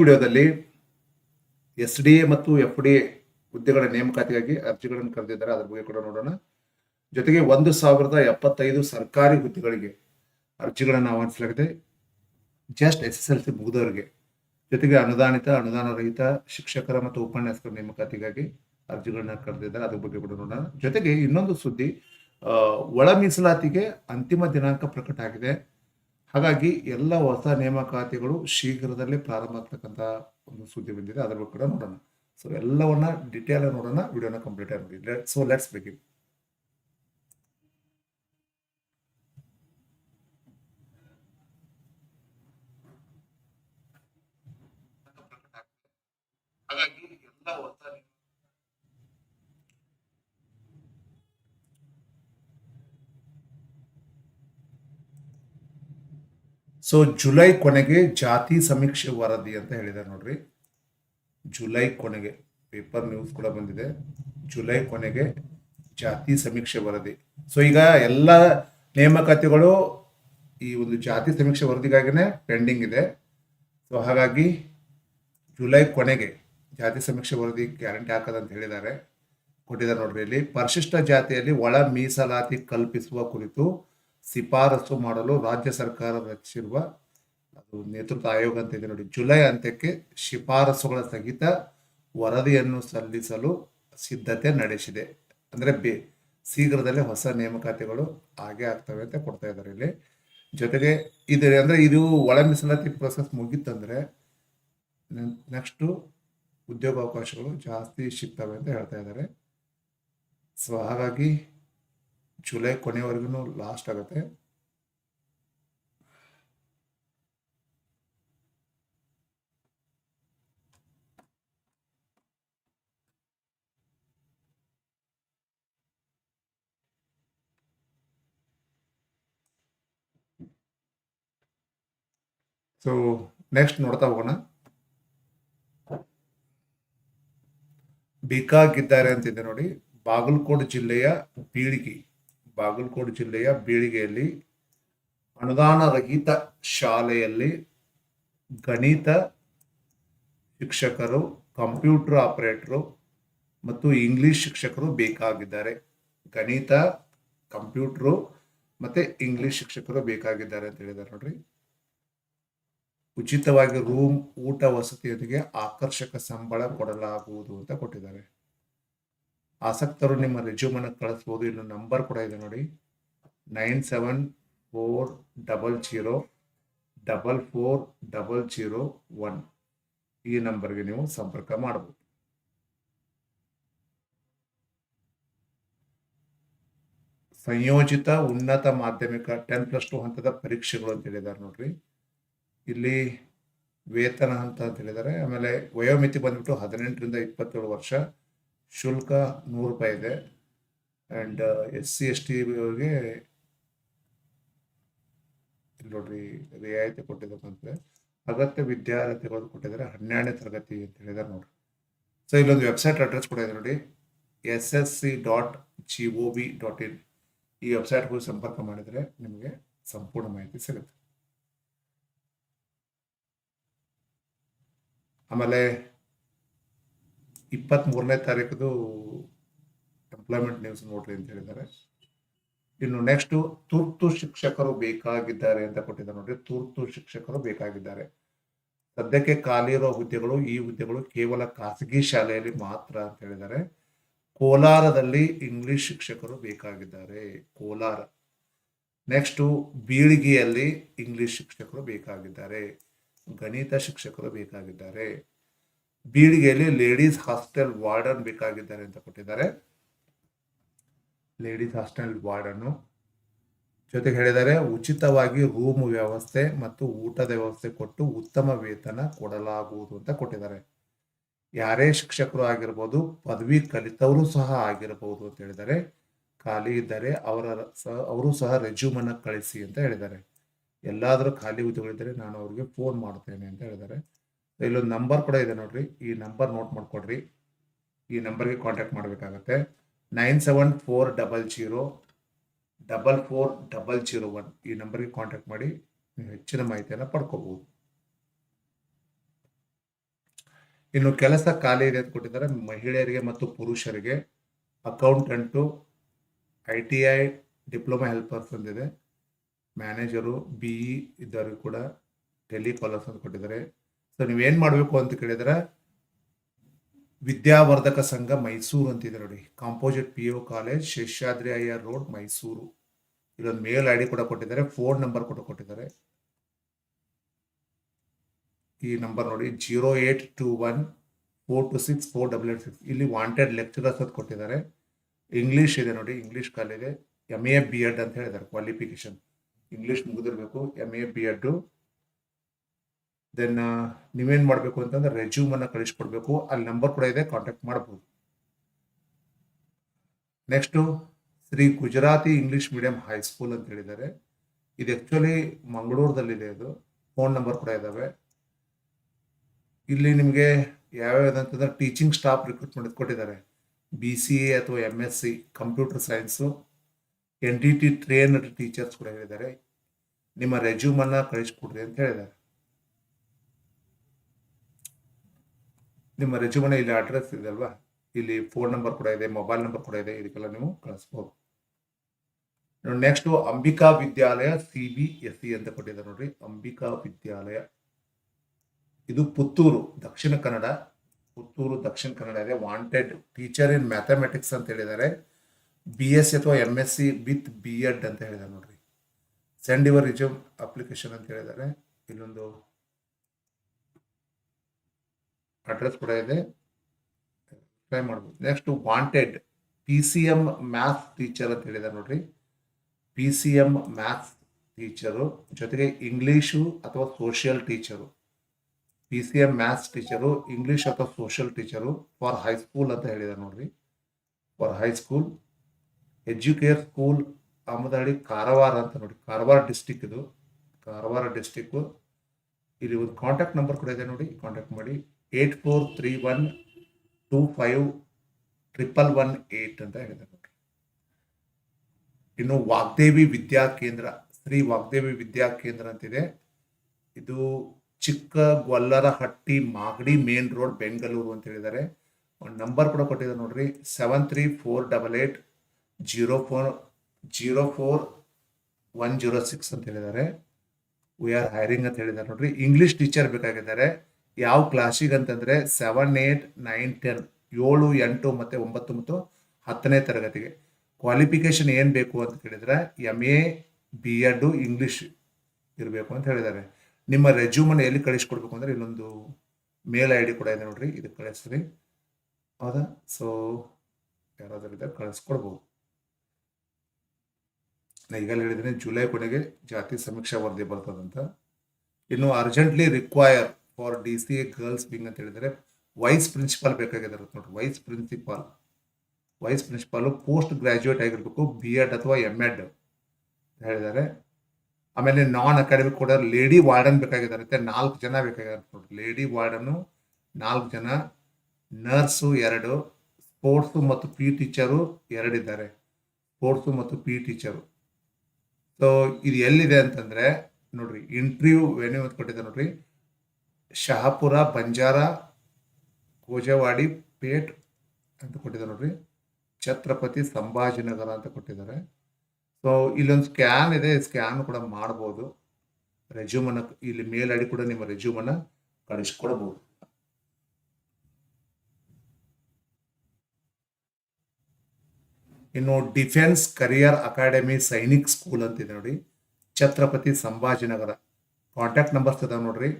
ವಿಡಿಯೋದಲ್ಲಿ S D A ಮತ್ತು F D A ಹುದ್ದೆಗಳ ನೇಮಕಾತಿಗಾಗಿ ಅರ್ಜಿಗಳನ್ನು ಕರೆದಿದ್ದಾರೆ. ಅದ್ರ ಬಗ್ಗೆ ಕೂಡ ನೋಡೋಣ. ಜೊತೆಗೆ ಒಂದು ಸಾವಿರದ ಎಪ್ಪತ್ತೈದು ಸರ್ಕಾರಿ ಹುದ್ದೆಗಳಿಗೆ ಅರ್ಜಿಗಳನ್ನು ಆಹ್ವಾನಿಸಲಾಗಿದೆ. Just S S L C ಮುಗಿದವರಿಗೆ. ಜೊತೆಗೆ ಅನುದಾನಿತ ಅನುದಾನ ರಹಿತ ಶಿಕ್ಷಕರ ಮತ್ತು ಉಪನ್ಯಾಸಕರ ನೇಮಕಾತಿಗಾಗಿ ಅರ್ಜಿಗಳನ್ನ ಕರೆದಿದ್ದಾರೆ. ಅದ್ರ ಬಗ್ಗೆ ಕೂಡ ನೋಡೋಣ. ಜೊತೆಗೆ ಇನ್ನೊಂದು ಸುದ್ದಿ ಒಳ ಮೀಸಲಾತಿಗೆ ಅಂತಿಮ ದಿನಾಂಕ ಪ್ರಕಟ ಆಗಿದೆ. ಹಾಗಾಗಿ ಎಲ್ಲ ಹೊಸ ನೇಮಕಾತಿಗಳು ಶೀಘ್ರದಲ್ಲೇ ಪ್ರಾರಂಭ ಆಗ್ತಕ್ಕಂಥ ಒಂದು ಸುದ್ದಿ ಬಂದಿದೆ. ಅದರ ಬಗ್ಗೆ ಕೂಡ ನೋಡೋಣ. ಸೊ ಎಲ್ಲವನ್ನ ಡಿಟೇಲ್ ನೋಡೋಣ. ವಿಡಿಯೋನ ಕಂಪ್ಲೀಟ್ ಆಗಿ so let's begin so July ಕೊನೆಗೆ ಜಾತಿ ಸಮೀಕ್ಷೆ ವರದಿ ಅಂತ ಹೇಳಿದೆ ನೋಡ್ರಿ. ಜುಲೈ ಕೊನೆಗೆ ಪೇಪರ್ ನ್ಯೂಸ್ ಕೂಡ ಬಂದಿದೆ. ಜುಲೈ ಕೊನೆಗೆ ಜಾತಿ ಸಮೀಕ್ಷೆ ವರದಿ. ಸೊ ಈಗ ಎಲ್ಲ ನೇಮಕಾತಿಗಳು ಈ ಒಂದು ಜಾತಿ ಸಮೀಕ್ಷೆ ವರದಿಗಾಗಿನೇ ಪೆಂಡಿಂಗ್ ಇದೆ. ಸೊ ಹಾಗಾಗಿ ಜುಲೈ ಕೊನೆಗೆ ಜಾತಿ ಸಮೀಕ್ಷೆ ವರದಿ ಗ್ಯಾರಂಟಿ ಹಾಕದಂತ ಹೇಳಿದ್ದಾರೆ ಕೊಟ್ಟಿದ್ದಾರೆ ನೋಡ್ರಿ ಇಲ್ಲಿ. ಪರಿಶಿಷ್ಟ ಜಾತಿಯಲ್ಲಿ ಒಳ ಮೀಸಲಾತಿ ಕಲ್ಪಿಸುವ ಕುರಿತು ಶಿಫಾರಸು ಮಾಡಲು ರಾಜ್ಯ ಸರ್ಕಾರ ರಚಿಸಿರುವ ಅದು ನೇತೃತ್ವ ಆಯೋಗ ಅಂತ ಇದೆ ನೋಡಿ. ಜುಲೈ ಅಂತ್ಯಕ್ಕೆ ಶಿಫಾರಸುಗಳ ಸಹಿತ ವರದಿಯನ್ನು ಸಲ್ಲಿಸಲು ಸಿದ್ಧತೆ ನಡೆಸಿದೆ. ಅಂದ್ರೆ ಬೇ, ಶೀಘ್ರದಲ್ಲೇ ಹೊಸ ನೇಮಕಾತಿಗಳು ಹಾಗೆ ಆಗ್ತವೆ ಅಂತ ಕೊಡ್ತಾ ಇದ್ದಾರೆ ಇಲ್ಲಿ. ಜೊತೆಗೆ ಇದು ಅಂದ್ರೆ ಇದು ಒಳ ಮೀಸಲಾತಿ ಪ್ರೊಸೆಸ್ ಮುಗೀತಂದ್ರೆ ನೆಕ್ಸ್ಟು ಉದ್ಯೋಗಾವಕಾಶಗಳು ಜಾಸ್ತಿ ಸಿಗ್ತವೆ ಅಂತ ಹೇಳ್ತಾ ಇದ್ದಾರೆ. ಸೊ ಹಾಗಾಗಿ ಜುಲೈ ಕೊನೆವರೆಗೂನು ಲಾಸ್ಟ್ ಆಗುತ್ತೆ. ಸೊ ನೆಕ್ಸ್ಟ್ ನೋಡ್ತಾ ಹೋಗೋಣ. ಬೇಕಾಗಿದ್ದಾರೆ ಅಂತಿದೆ ನೋಡಿ ಬಾಗಲಕೋಟೆ ಜಿಲ್ಲೆಯ ಬೀಳಿಗೆ. ಬಾಗಲಕೋಟೆ ಜಿಲ್ಲೆಯ ಬೀಳಿಗೆಯಲ್ಲಿ ಅನುದಾನ ರಹಿತ ಶಾಲೆಯಲ್ಲಿ ಗಣಿತ ಶಿಕ್ಷಕರು, ಕಂಪ್ಯೂಟರ್ ಆಪರೇಟರು ಮತ್ತು ಇಂಗ್ಲಿಷ್ ಶಿಕ್ಷಕರು ಬೇಕಾಗಿದ್ದಾರೆ. ಗಣಿತ, ಕಂಪ್ಯೂಟ್ರು ಮತ್ತೆ ಇಂಗ್ಲಿಷ್ ಶಿಕ್ಷಕರು ಬೇಕಾಗಿದ್ದಾರೆ ಅಂತ ಹೇಳಿದ್ದಾರೆ ನೋಡ್ರಿ. ಉಚಿತವಾಗಿ ರೂಮ್ ಊಟ ವಸತಿಯೊಂದಿಗೆ ಆಕರ್ಷಕ ಸಂಬಳ ಕೊಡಲಾಗುವುದು ಅಂತ ಕೊಟ್ಟಿದ್ದಾರೆ. ಆಸಕ್ತರು ನಿಮ್ಮ ರೆಜ್ಯೂಮನ್ನು ಕಳಿಸ್ಬೋದು. ಇನ್ನು ನಂಬರ್ ಕೂಡ ಇದೆ ನೋಡಿ. Nine seven four double zero double four double zero one ಈ ನಂಬರ್ಗೆ ನೀವು ಸಂಪರ್ಕ ಮಾಡಬಹುದು ಸಂಯೋಜಿತ ಉನ್ನತ ಮಾಧ್ಯಮಿಕ ಟೆನ್ ಪ್ಲಸ್ ಟು ಹಂತದ ಪರೀಕ್ಷೆಗಳು ಅಂತ ಹೇಳಿದ್ದಾರೆ ನೋಡ್ರಿ. ಇಲ್ಲಿ ವೇತನ ಹಂತ ಅಂತ ಹೇಳಿದ್ದಾರೆ. ಆಮೇಲೆ ವಯೋಮಿತಿ ಬಂದ್ಬಿಟ್ಟು ಹದಿನೆಂಟರಿಂದ ಇಪ್ಪತ್ತೇಳು ವರ್ಷ. ಶುಲ್ಕ ನೂರು ರೂಪಾಯಿ ಇದೆ. And S C S T ಅವರಿಗೆ ಇಲ್ಲಿ ನೋಡ್ರಿ ರಿಯಾಯಿತಿ ಕೊಟ್ಟಿದ್ದಕ್ಕಂತೆ ಅಗತ್ಯ ವಿದ್ಯಾರ್ಥಿಗಳು ಕೊಟ್ಟಿದ್ದಾರೆ, ಹನ್ನೆರಡನೇ ತರಗತಿ ಅಂತ ಹೇಳಿದಾರೆ ನೋಡ್ರಿ. ಸೊ ಇಲ್ಲೊಂದು ವೆಬ್ಸೈಟ್ ಅಡ್ರೆಸ್ ಕೊಟ್ಟಿದೆ ನೋಡಿ S S C dot G O V dot in ಈ ವೆಬ್ಸೈಟ್ಗೂ ಸಂಪರ್ಕ ಮಾಡಿದರೆ ನಿಮಗೆ ಸಂಪೂರ್ಣ ಮಾಹಿತಿ ಸಿಗುತ್ತೆ. ಆಮೇಲೆ ಇಪ್ಪತ್ತ್ ಮೂರನೇ ತಾರೀಕದು ಎಂಪ್ಲಾಯ್ಮೆಂಟ್ ನ್ಯೂಸ್ ನೋಡ್ರಿ ಅಂತ ಹೇಳಿದ್ದಾರೆ. ಇನ್ನು ನೆಕ್ಸ್ಟ್ ತುರ್ತು ಶಿಕ್ಷಕರು ಬೇಕಾಗಿದ್ದಾರೆ ಅಂತ ಕೊಟ್ಟಿದ್ದಾರೆ ನೋಡ್ರಿ. ತುರ್ತು ಶಿಕ್ಷಕರು ಬೇಕಾಗಿದ್ದಾರೆ. ಸದ್ಯಕ್ಕೆ ಖಾಲಿ ಇರೋ ಹುದ್ದೆಗಳು, ಈ ಹುದ್ದೆಗಳು ಕೇವಲ ಖಾಸಗಿ ಶಾಲೆಯಲ್ಲಿ ಮಾತ್ರ ಅಂತ ಹೇಳಿದ್ದಾರೆ. ಕೋಲಾರದಲ್ಲಿ ಇಂಗ್ಲಿಷ್ ಶಿಕ್ಷಕರು ಬೇಕಾಗಿದ್ದಾರೆ. ಕೋಲಾರ. ನೆಕ್ಸ್ಟು ಬೀಳಿಗೆಯಲ್ಲಿ ಇಂಗ್ಲಿಷ್ ಶಿಕ್ಷಕರು ಬೇಕಾಗಿದ್ದಾರೆ. ಗಣಿತ ಶಿಕ್ಷಕರು ಬೇಕಾಗಿದ್ದಾರೆ. ಬೀಳಿಗೆಯಲ್ಲಿ ಲೇಡೀಸ್ ಹಾಸ್ಟೆಲ್ ವಾರ್ಡನ್ ಬೇಕಾಗಿದ್ದಾರೆ ಅಂತ ಕೊಟ್ಟಿದ್ದಾರೆ. ಲೇಡೀಸ್ ಹಾಸ್ಟೆಲ್ ವಾರ್ಡನ್ನು ಜೊತೆಗೆ ಹೇಳಿದ್ದಾರೆ, ಉಚಿತವಾಗಿ ರೂಮ್ ವ್ಯವಸ್ಥೆ ಮತ್ತು ಊಟದ ವ್ಯವಸ್ಥೆ ಕೊಟ್ಟು ಉತ್ತಮ ವೇತನ ಕೊಡಲಾಗುವುದು ಅಂತ ಕೊಟ್ಟಿದ್ದಾರೆ. ಯಾರೇ ಶಿಕ್ಷಕರು ಆಗಿರ್ಬೋದು, ಪದವಿ ಕಲಿತವರು ಸಹ ಆಗಿರಬಹುದು ಅಂತ ಹೇಳಿದ್ದಾರೆ. ಖಾಲಿ ಇದ್ದರೆ ಅವರ ಅವರು ಸಹ ರೆಜ್ಯೂಮನ್ನು ಕಳಿಸಿ ಅಂತ ಹೇಳಿದ್ದಾರೆ. ಎಲ್ಲಾದರೂ ಖಾಲಿ ಹುದ್ದೆಗಳಿದ್ದರೆ ನಾನು ಅವರಿಗೆ ಫೋನ್ ಮಾಡ್ತೇನೆ ಅಂತ ಹೇಳಿದ್ದಾರೆ. ಇಲ್ಲೊಂದು ನಂಬರ್ ಕೂಡ ಇದೆ ನೋಡ್ರಿ. ಈ ನಂಬರ್ ನೋಟ್ ಮಾಡ್ಕೊಡ್ರಿ. ಈ ನಂಬರ್ಗೆ ಕಾಂಟ್ಯಾಕ್ಟ್ ಮಾಡಬೇಕಾಗತ್ತೆ. Nine seven four double zero double four double zero one ಈ ನಂಬರ್ಗೆ ಕಾಂಟ್ಯಾಕ್ಟ್ ಮಾಡಿ ನೀವು ಹೆಚ್ಚಿನ ಮಾಹಿತಿಯನ್ನು ಪಡ್ಕೋಬಹುದು ಇನ್ನು ಕೆಲಸ ಖಾಲಿ ಇದೆ ಅಂತ ಕೊಟ್ಟಿದ್ದಾರೆ. ಮಹಿಳೆಯರಿಗೆ ಮತ್ತು ಪುರುಷರಿಗೆ accountant I T I diploma helpers ಅಂದಿದೆ. Manager B E ಇದ್ದವ್ರಿಗೆ ಕೂಡ ಟೆಲಿಕಾಲರ್ಸ್ ಅಂತ ಕೊಟ್ಟಿದ್ದಾರೆ. ಸೊ ನೀವೇನು ಮಾಡಬೇಕು ಅಂತ ಕೇಳಿದ್ರೆ, ವಿದ್ಯಾವರ್ಧಕ ಸಂಘ ಮೈಸೂರು ಅಂತಿದೆ ನೋಡಿ. Composite P college Seshadri Iyer road Mysuru. ಇಲ್ಲೊಂದು ಮೇಲ್ ಐ ಡಿ ಕೂಡ ಕೊಟ್ಟಿದ್ದಾರೆ ಫೋನ್ ನಂಬರ್ ಕೂಡ ಕೊಟ್ಟಿದ್ದಾರೆ. ಈ ನಂಬರ್ ನೋಡಿ zero eight two one four two six four double eight six ಇಲ್ಲಿ ವಾಂಟೆಡ್ ಲೆಕ್ಚರರ್ಸ್ ಅಂತ ಕೊಟ್ಟಿದ್ದಾರೆ. ಇಂಗ್ಲೀಷ್ ಇದೆ ನೋಡಿ English college M A B Ed ಅಂತ ಹೇಳಿದ್ದಾರೆ qualification English ಮುಗಿದಿರಬೇಕು. M A B Ed then ನೀವೇನ್ ಮಾಡಬೇಕು ಅಂತಂದ್ರೆ ರೆಸ್ಯೂಮ್ ಅನ್ನ ಕಳಿಸ್ಕೊಡ್ಬೇಕು. ಅಲ್ಲಿ ನಂಬರ್ ಕೂಡ ಇದೆ ಕಾಂಟ್ಯಾಕ್ಟ್ ಮಾಡಬಹುದು next Shri Gujarati English medium high school ಅಂತ ಹೇಳಿದ್ದಾರೆ. ಇದು ಆ್ಯಕ್ಚುಲಿ ಮಂಗಳೂರದಲ್ಲಿದೆ ಇದು. ಫೋನ್ ನಂಬರ್ ಕೂಡ ಇದಾವೆ. ಇಲ್ಲಿ ನಿಮಗೆ ಯಾವ ಅಂತಂದ್ರೆ ಟೀಚಿಂಗ್ ಸ್ಟಾಫ್ ರಿಕ್ರೂಟ್ಮೆಂಟ್ ಕೊಟ್ಟಿದ್ದಾರೆ. ಬಿ ಸಿ ಎ ಅಥವಾ M S C computer science N D T train teachers ಕೂಡ ಹೇಳಿದ್ದಾರೆ. ನಿಮ್ಮ ರೆಸ್ಯೂಮ್ ಅನ್ನ ಕಳಿಸ್ಕೊಡ್ರಿ ಅಂತ ಹೇಳಿದ್ದಾರೆ. ನಿಮ್ಮ ರೆಜ್ಯೂಮನೆ ಇಲ್ಲಿ ಅಡ್ರೆಸ್ ಇದೆ ಅಲ್ವಾ? ಇಲ್ಲಿ ಫೋನ್ ನಂಬರ್ ಕೂಡ ಇದೆ ಮೊಬೈಲ್ ನಂಬರ್ ಕೂಡ ಇದೆ, ಇದಕ್ಕೆಲ್ಲ ನೀವು ಕಳಿಸ್ಬೋದು. Next Ambika Vidyalaya C B S C ಅಂತ ಕೊಟ್ಟಿದ್ದಾರೆ ನೋಡ್ರಿ. ಅಂಬಿಕಾ ವಿದ್ಯಾಲಯ. ಇದು ಪುತ್ತೂರು, ದಕ್ಷಿಣ ಕನ್ನಡ. ಪುತ್ತೂರು, ದಕ್ಷಿಣ ಕನ್ನಡ ಇದೆ. ವಾಂಟೆಡ್ ಟೀಚರ್ ಇನ್ ಮ್ಯಾಥಮೆಟಿಕ್ಸ್ ಅಂತ ಹೇಳಿದ್ದಾರೆ. ಬಿ ಎಸ್ ಸಿ ಅಥವಾ M S C with B Ed ಅಂತ ಹೇಳಿದ್ದಾರೆ ನೋಡ್ರಿ. ಸೆಂಡ್ ಯುವರ್ ರಿಜ್ಯೂಮ್ ಅಪ್ಲಿಕೇಶನ್ ಅಂತ ಹೇಳಿದ್ದಾರೆ. ಇಲ್ಲೊಂದು ಅಡ್ರೆಸ್ ಕೂಡ ಇದೆ. ಟ್ರೈ ಮಾಡ್ಬೋದು. Next wanted P C M maths teacher ಅಂತ ಹೇಳಿದ್ದಾರೆ ನೋಡ್ರಿ. P C M maths teacher ಜೊತೆಗೆ ಇಂಗ್ಲೀಷು ಅಥವಾ social teacher P C M maths teacher English ಅಥವಾ social teacher for high school ಅಂತ ಹೇಳಿದ್ದಾರೆ ನೋಡ್ರಿ. For high school Educare school Amadahalli Karwar ಅಂತ ನೋಡಿ ಕಾರವಾರ ಡಿಸ್ಟಿಕ್ ಇದು. ಕಾರವಾರ ಡಿಸ್ಟಿಕ್ಕು ಇಲ್ಲಿ ಒಂದು ಕಾಂಟ್ಯಾಕ್ಟ್ ನಂಬರ್ ಕೂಡ ಇದೆ ನೋಡಿ ಕಾಂಟ್ಯಾಕ್ಟ್ ಮಾಡಿ. Eight four three one two five triple one eight ಅಂತ ಹೇಳಿದೆ ನೋಡ್ರಿ. ಇನ್ನು ವಾಗ್ದೇವಿ ವಿದ್ಯಾ ಕೇಂದ್ರ, ಶ್ರೀ ವಾಗ್ದೇವಿ ವಿದ್ಯಾ ಕೇಂದ್ರ ಅಂತಿದೆ. ಇದು ಚಿಕ್ಕ ಗೊಲ್ಲರಹಟ್ಟಿ ಮಾಗಡಿ ಮೇನ್ ರೋಡ್, ಬೆಂಗಳೂರು ಅಂತ ಹೇಳಿದ್ದಾರೆ. ಒಂದು ನಂಬರ್ ಕೂಡ ಕೊಟ್ಟಿದ್ದಾರೆ ನೋಡ್ರಿ. Seven three four double eight zero four zero four one zero six ಅಂತ ಹೇಳಿದ್ದಾರೆ. ವಿ ಆರ್ ಹೈರಿಂಗ್ ಅಂತ ಹೇಳಿದ್ದಾರೆ ನೋಡ್ರಿ. ಇಂಗ್ಲಿಷ್ ಟೀಚರ್ ಬೇಕಾಗಿದ್ದಾರೆ. ಯಾವ ಕ್ಲಾಸಿಗೆ ಅಂತಂದ್ರೆ ಸೆವೆನ್ ಏಯ್ಟ್ ನೈನ್ ಟೆನ್ ಏಳು, ಎಂಟು ಮತ್ತೆ ಒಂಬತ್ತು ಮತ್ತು ಹತ್ತನೇ ತರಗತಿಗೆ. ಕ್ವಾಲಿಫಿಕೇಶನ್ ಏನು ಬೇಕು ಅಂತ ಕೇಳಿದರೆ M A B Ed English ಇರಬೇಕು ಅಂತ ಹೇಳಿದ್ದಾರೆ. ನಿಮ್ಮ ರೆಜ್ಯೂಮನ್ನು ಎಲ್ಲಿ ಕಳಿಸ್ಕೊಡ್ಬೇಕು ಅಂದ್ರೆ ಇನ್ನೊಂದು ಮೇಲ್ ಐ ಡಿ ಕೂಡ ಇದೆ ನೋಡ್ರಿ ಇದಕ್ಕೆ ಕಳಿಸ್ರಿ. ಹೌದಾ? ಸೊ ಯಾರಾದ್ರೂ ಇದ್ದರೆ ಕಳಿಸ್ಕೊಡ್ಬೋದು. ನಾ ಈಗಲೇ ಹೇಳಿದ್ದೀನಿ, ಜುಲೈ ಕೊನೆಗೆ ಜಾತಿ ಸಮೀಕ್ಷಾ ವರದಿ ಬರ್ತದಂತ. ಇನ್ನು urgently require for D C A girls wing ಅಂತ ಹೇಳಿದರೆ ವೈಸ್ ಪ್ರಿನ್ಸಿಪಾಲ್ ಬೇಕಾಗಿದ್ದಾರೆ. ನೋಡಿ vice principal vice principal post graduate ಆಗಿರಬೇಕು ಬಿ ಎಡ್ ಅಥವಾ ಎಂ ಎಡ್ ಹೇಳಿದ್ದಾರೆ. ಆಮೇಲೆ ನಾನ್ ಅಕಾಡೆಮಿಕ್ ಕೂಡ ಲೇಡಿ ವಾರ್ಡನ್ ಬೇಕಾಗಿದ್ದಾರೆ ನಾಲ್ಕು ಜನ ಬೇಕಾಗಿದ್ದಾರೆ ನೋಡಿ ಲೇಡಿ ವಾರ್ಡನ್ನು ನಾಲ್ಕು ಜನ ನರ್ಸು ಎರಡು ಸ್ಪೋರ್ಟ್ಸು ಮತ್ತು ಪಿ ಟೀಚರು ಎರಡಿದ್ದಾರೆ. ಸ್ಪೋರ್ಟ್ಸು ಮತ್ತು ಪಿ ಟೀಚರು ಸೊ ಇದು ಎಲ್ಲಿದೆ ಅಂತಂದರೆ, ನೋಡ್ರಿ ಇಂಟರ್ವ್ಯೂ ವೆನ್ಯೂ ಅಂತ ಕೊಟ್ಟಿದ್ದಾರೆ ನೋಡ್ರಿ. ಶಹಾಪುರ, ಬಂಜಾರ, ಕೋಜವಾಡಿ, ಪೇಟ್ ಅಂತ ಕೊಟ್ಟಿದ್ದಾರೆ ನೋಡ್ರಿ. ಛತ್ರಪತಿ ಸಂಭಾಜಿನಗರ ಅಂತ ಕೊಟ್ಟಿದ್ದಾರೆ. ಸೊ ಇಲ್ಲೊಂದು ಸ್ಕ್ಯಾನ್ ಇದೆ. ಸ್ಕ್ಯಾನ್ ಕೂಡ ಮಾಡ್ಬೋದು. ರೆಜ್ಯೂಮನ್ನು ಇಲ್ಲಿ ಮೇಲ್ ಅಡಿ ಕೂಡ ನಿಮ್ಮ ರೆಜ್ಯೂಮನ್ನು ಕಳಿಸ್ಕೊಡ್ಬೋದು. ಇನ್ನು defence career academy Sainik school ಅಂತಿದೆ ನೋಡಿ ಛತ್ರಪತಿ ಸಂಭಾಜಿನಗರ. ಕಾಂಟ್ಯಾಕ್ಟ್ ನಂಬರ್ಸ್ ಇದಾವೆ ನೋಡ್ರಿ.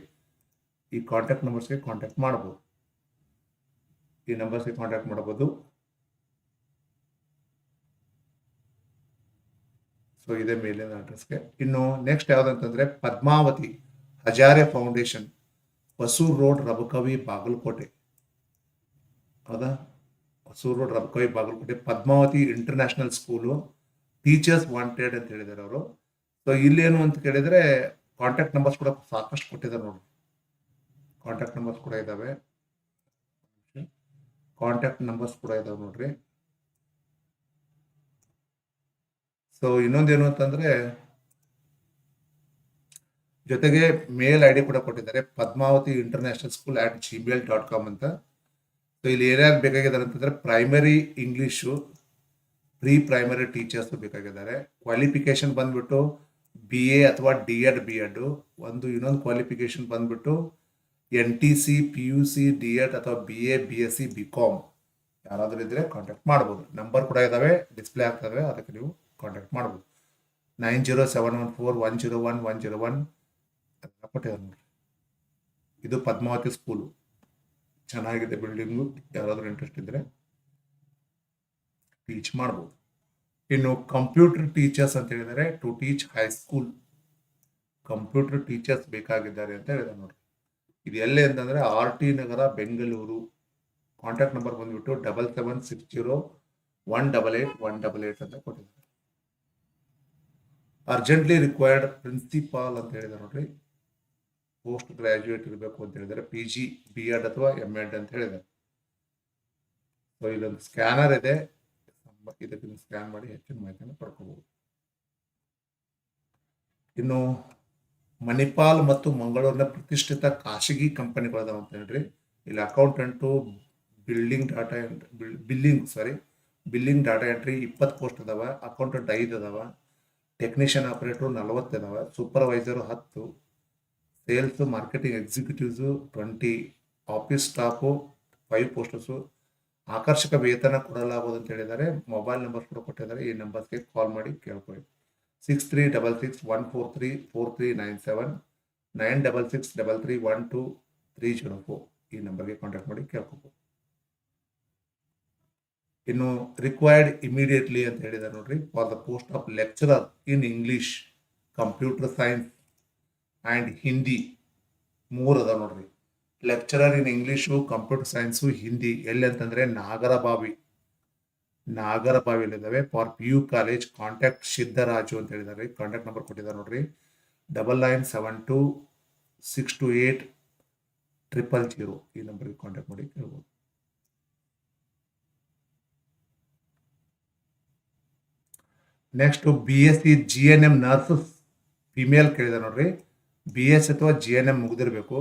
ಈ ಕಾಂಟ್ಯಾಕ್ಟ್ ನಂಬರ್ಸ್ಗೆ ಕಾಂಟ್ಯಾಕ್ಟ್ ಮಾಡ್ಬೋದು. ಈ ನಂಬರ್ಸ್ಗೆ ಕಾಂಟ್ಯಾಕ್ಟ್ ಮಾಡ್ಬೋದು. ಸೊ ಇದೇ ಮೇಲಿನ ಅಡ್ರೆಸ್ಗೆ ಇನ್ನು ನೆಕ್ಸ್ಟ್ ಯಾವುದಂತಂದ್ರೆ ಪದ್ಮಾವತಿ ಹಜಾರೆ ಫೌಂಡೇಶನ್ ಹೊಸೂರ್ ರೋಡ್ ರಬಕವಿ, ಬಾಗಲಕೋಟೆ. ಹೌದಾ? Hosur road Rabkavi, Bagalkot, Padmavati international school teachers wanted ಅಂತ ಹೇಳಿದ್ದಾರೆ ಅವರು. ಸೊ ಇಲ್ಲೇನು ಅಂತ ಕೇಳಿದರೆ ಕಾಂಟ್ಯಾಕ್ಟ್ ನಂಬರ್ಸ್ ಕೂಡ ಸಾಕಷ್ಟು ಕೊಟ್ಟಿದ್ದಾರೆ ನೋಡಿ. ಕಾಂಟ್ಯಾಕ್ಟ್ ನಂಬರ್ಸ್ ಕೂಡ ಇದ್ದಾವೆ ಕಾಂಟ್ಯಾಕ್ಟ್ ನಂಬರ್ಸ್ ಕೂಡ ಇದಾವೆ ನೋಡ್ರಿ. ಸೊ ಇನ್ನೊಂದೇನು ಅಂತಂದ್ರೆ, ಜೊತೆಗೆ ಮೇಲ್ ಐ ಡಿ ಕೂಡ ಕೊಟ್ಟಿದ್ದಾರೆ. Padmavati international school at Gmail dot com ಅಂತ. ಸೊ ಇಲ್ಲಿ ಏನಾದ್ರು ಬೇಕಾಗಿದ್ದಾರೆ ಅಂತಂದ್ರೆ primary English pre primary teachers ಬೇಕಾಗಿದ್ದಾರೆ. Qualification ಬಂದ್ಬಿಟ್ಟು ಬಿ ಎ ಅಥವಾ ಡಿ ಎಡ್ ಬಿ ಎಡ್ ಒಂದು ಇನ್ನೊಂದು ಕ್ವಾಲಿಫಿಕೇಶನ್ ಬಂದ್ಬಿಟ್ಟು N T C P U C D Ed ಅಥವಾ B A B S C B com ಯಾರಾದರೂ ಇದ್ರೆ ಕಾಂಟ್ಯಾಕ್ಟ್ ಮಾಡ್ಬೋದು. ನಂಬರ್ ಕೂಡ ಇದ್ದಾವೆ ಡಿಸ್ಪ್ಲೇ ಆಗ್ತವೆ, ಅದಕ್ಕೆ ನೀವು ಕಾಂಟ್ಯಾಕ್ಟ್ ಮಾಡ್ಬೋದು. Nine zero seven one four one zero one one zero one ಕೊಟ್ಟಿದ್ದಾರೆ ನೋಡಿ. ಇದು ಪದ್ಮಾವತಿ ಸ್ಕೂಲು ಚೆನ್ನಾಗಿದೆ ಬಿಲ್ಡಿಂಗು ಯಾರಾದರೂ ಇಂಟ್ರೆಸ್ಟ್ ಇದ್ದರೆ ಟೀಚ್ ಮಾಡ್ಬೋದು. ಇನ್ನು ಕಂಪ್ಯೂಟರ್ ಟೀಚರ್ಸ್ ಅಂತ ಹೇಳಿದರೆ to teach high school computer teachers ಬೇಕಾಗಿದ್ದಾರೆ ಅಂತ ಹೇಳಿದೆ ನೋಡಿ. ಇದು ಎಲ್ಲೇ ಅಂತಂದರೆ R T Nagar, Bengaluru. Contact number ಬಂದ್ಬಿಟ್ಟು double seven six zero one double eight one double eight ಅಂತ ಕೊಟ್ಟಿದ್ದಾರೆ. ಅರ್ಜೆಂಟ್ಲಿ ರಿಕ್ವೈರ್ಡ್ ಪ್ರಿನ್ಸಿಪಾಲ್ ಅಂತ ಹೇಳಿದ್ದಾರೆ ನೋಡ್ರಿ. ಪೋಸ್ಟ್ ಗ್ರಾಜ್ಯುಯೇಟ್ ಇರಬೇಕು ಅಂತ ಹೇಳಿದ್ದಾರೆ. ಪಿ ಜಿ ಬಿ ಎಡ್ ಅಥವಾ ಎಂ ಎಡ್ ಅಂತ ಹೇಳಿದ್ದಾರೆ. ಸೊ ಇಲ್ಲೊಂದು ಸ್ಕ್ಯಾನರ್ ಇದೆ. ಇದಕ್ಕೆ ಸ್ಕ್ಯಾನ್ ಮಾಡಿ ಹೆಚ್ಚಿನ ಮಾಹಿತಿಯನ್ನು ಪಡ್ಕೋಬಹುದು. ಇನ್ನು ಮಣಿಪಾಲ್ ಮತ್ತು ಮಂಗಳೂರಿನ ಪ್ರತಿಷ್ಠಿತ ಖಾಸಗಿ ಕಂಪನಿಗಳದಾವ ಅಂತ ಹೇಳ್ರಿ. ಇಲ್ಲಿ accountant building data entry billing sorry billing data entry ಇಪ್ಪತ್ತು ಪೋಸ್ಟ್ ಅದಾವ ಅಕೌಂಟೆಂಟ್ ಐದು ಅದಾವ ಟೆಕ್ನಿಷಿಯನ್ ಆಪರೇಟರ್ ನಲವತ್ತು ಅದಾವ ಸೂಪರ್ವೈಸರು ಹತ್ತು sales marketing executives twenty office staff five posters ಆಕರ್ಷಕ ವೇತನ ಕೊಡಲಾಗುವುದು ಅಂತ ಹೇಳಿದ್ದಾರೆ. ಮೊಬೈಲ್ ನಂಬರ್ ಕೂಡ ಕೊಟ್ಟಿದ್ದಾರೆ. ಈ ನಂಬರ್ಸ್ಗೆ ಕಾಲ್ ಮಾಡಿ ಕೇಳ್ಕೊಳ್ಳಿ. Six three double six one four three four three nine seven nine double six double three one two three zero four ಈ ನಂಬರ್ಗೆ ಕಾಂಟ್ಯಾಕ್ಟ್ ಮಾಡಿ ಕೇಳ್ಕೊಬೋದು. ಇನ್ನು ರಿಕ್ವೈರ್ಡ್ ಇಮಿಡಿಯೇಟ್ಲಿ ಅಂತ ಹೇಳಿದ್ದಾರೆ ನೋಡ್ರಿ. For the post of lecturer in English computer science and Hindi ಮೂರು ಅದ ನೋಡ್ರಿ. Lecturer in English computer science Hindi ಎಲ್ಲಿ ಅಂತಂದರೆ Nagarabhavi. ನಾಗರಬಾವಿಯಲ್ಲಿದ್ದಾವೆ. For P U college contact Siddaraju ಅಂತ ಹೇಳಿದ್ದಾರೆ. ಕಾಂಟ್ಯಾಕ್ಟ್ ನಂಬರ್ ಕೊಟ್ಟಿದ್ದಾರೆ ನೋಡ್ರಿ. Double nine seven two six two eight triple zero ಈ ನಂಬರ್ಗೆ ಕಾಂಟ್ಯಾಕ್ಟ್ ಮಾಡಿ ಕೇಳ್ಬೋದು. Next B S C G N M nurses female ಕೇಳಿದೆ ನೋಡ್ರಿ. ಬಿ ಎಸ್ ಅಥವಾ ಜಿ ಎನ್ ಎಂ ಮುಗಿದಿರಬೇಕು.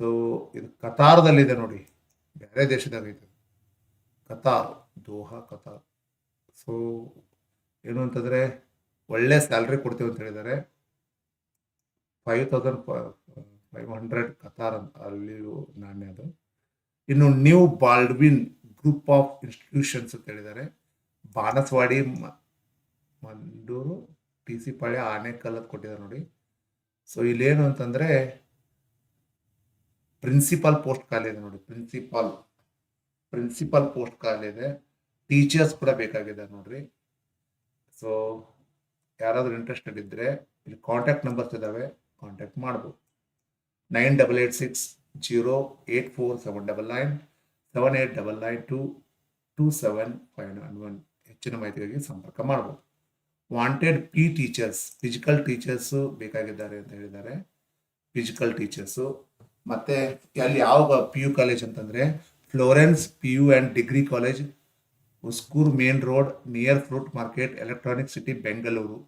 ಸೊ ಇದು ಕತಾರದಲ್ಲಿದೆ ನೋಡಿ ಬೇರೆ ದೇಶದಾಗ ಐತೆ. ಕತಾರ್ ದೋಹಾ, ಕಥಾ. ಸೊ ಏನು ಅಂತಂದರೆ, ಒಳ್ಳೆ ಸ್ಯಾಲ್ರಿ ಕೊಡ್ತೀವಿ ಅಂತ ಹೇಳಿದ್ದಾರೆ. Five thousand five hundred Qatar ಅಂತ ಅಲ್ಲಿ ನಾಣ್ಯ ಅದು. ಇನ್ನು new Baldwin group of institutions ಅಂತ ಹೇಳಿದ್ದಾರೆ. ಬಾನಸ್ವಾಡಿ ಮಂಡೂರು ಟಿ ಸಿ ಪಾಳ್ಯ ಆನೆಕಲ್ಲ ಕೊಟ್ಟಿದ್ದಾರೆ ನೋಡಿ. ಸೊ ಇಲ್ಲೇನು ಅಂತಂದರೆ ಪ್ರಿನ್ಸಿಪಾಲ್ ಪೋಸ್ಟ್ ಖಾಲಿ ಇದೆ ನೋಡಿ. ಪ್ರಿನ್ಸಿಪಾಲ್ ಪ್ರಿನ್ಸಿಪಾಲ್ ಪೋಸ್ಟ್ ಖಾಲಿ ಇದೆ. ಟೀಚರ್ಸ್ ಕೂಡ ಬೇಕಾಗಿದೆ ನೋಡ್ರಿ. ಸೊ ಯಾರಾದರೂ ಇಂಟ್ರೆಸ್ಟೆಡ್ ಇದ್ದರೆ ಇಲ್ಲಿ ಕಾಂಟ್ಯಾಕ್ಟ್ ನಂಬರ್ಸ್ ಇದ್ದಾವೆ ಕಾಂಟ್ಯಾಕ್ಟ್ ಮಾಡ್ಬೋದು. Nine double eight six zero eight four seven double nine seven eight double nine two two seven five nine one ಹೆಚ್ಚಿನ ಮಾಹಿತಿಗಾಗಿ ಸಂಪರ್ಕ ಮಾಡ್ಬೋದು. Wanted P teachers physical teachers ಬೇಕಾಗಿದ್ದಾರೆ ಅಂತ ಹೇಳಿದ್ದಾರೆ. ಫಿಸಿಕಲ್ ಟೀಚರ್ಸು ಮತ್ತೆ ಅಲ್ಲಿ ಯಾವ ಪಿ ಯು ಕಾಲೇಜ್ ಅಂತಂದ್ರೆ Florence P U and degree college Uskur main road near fruit market electronic city Bengaluru.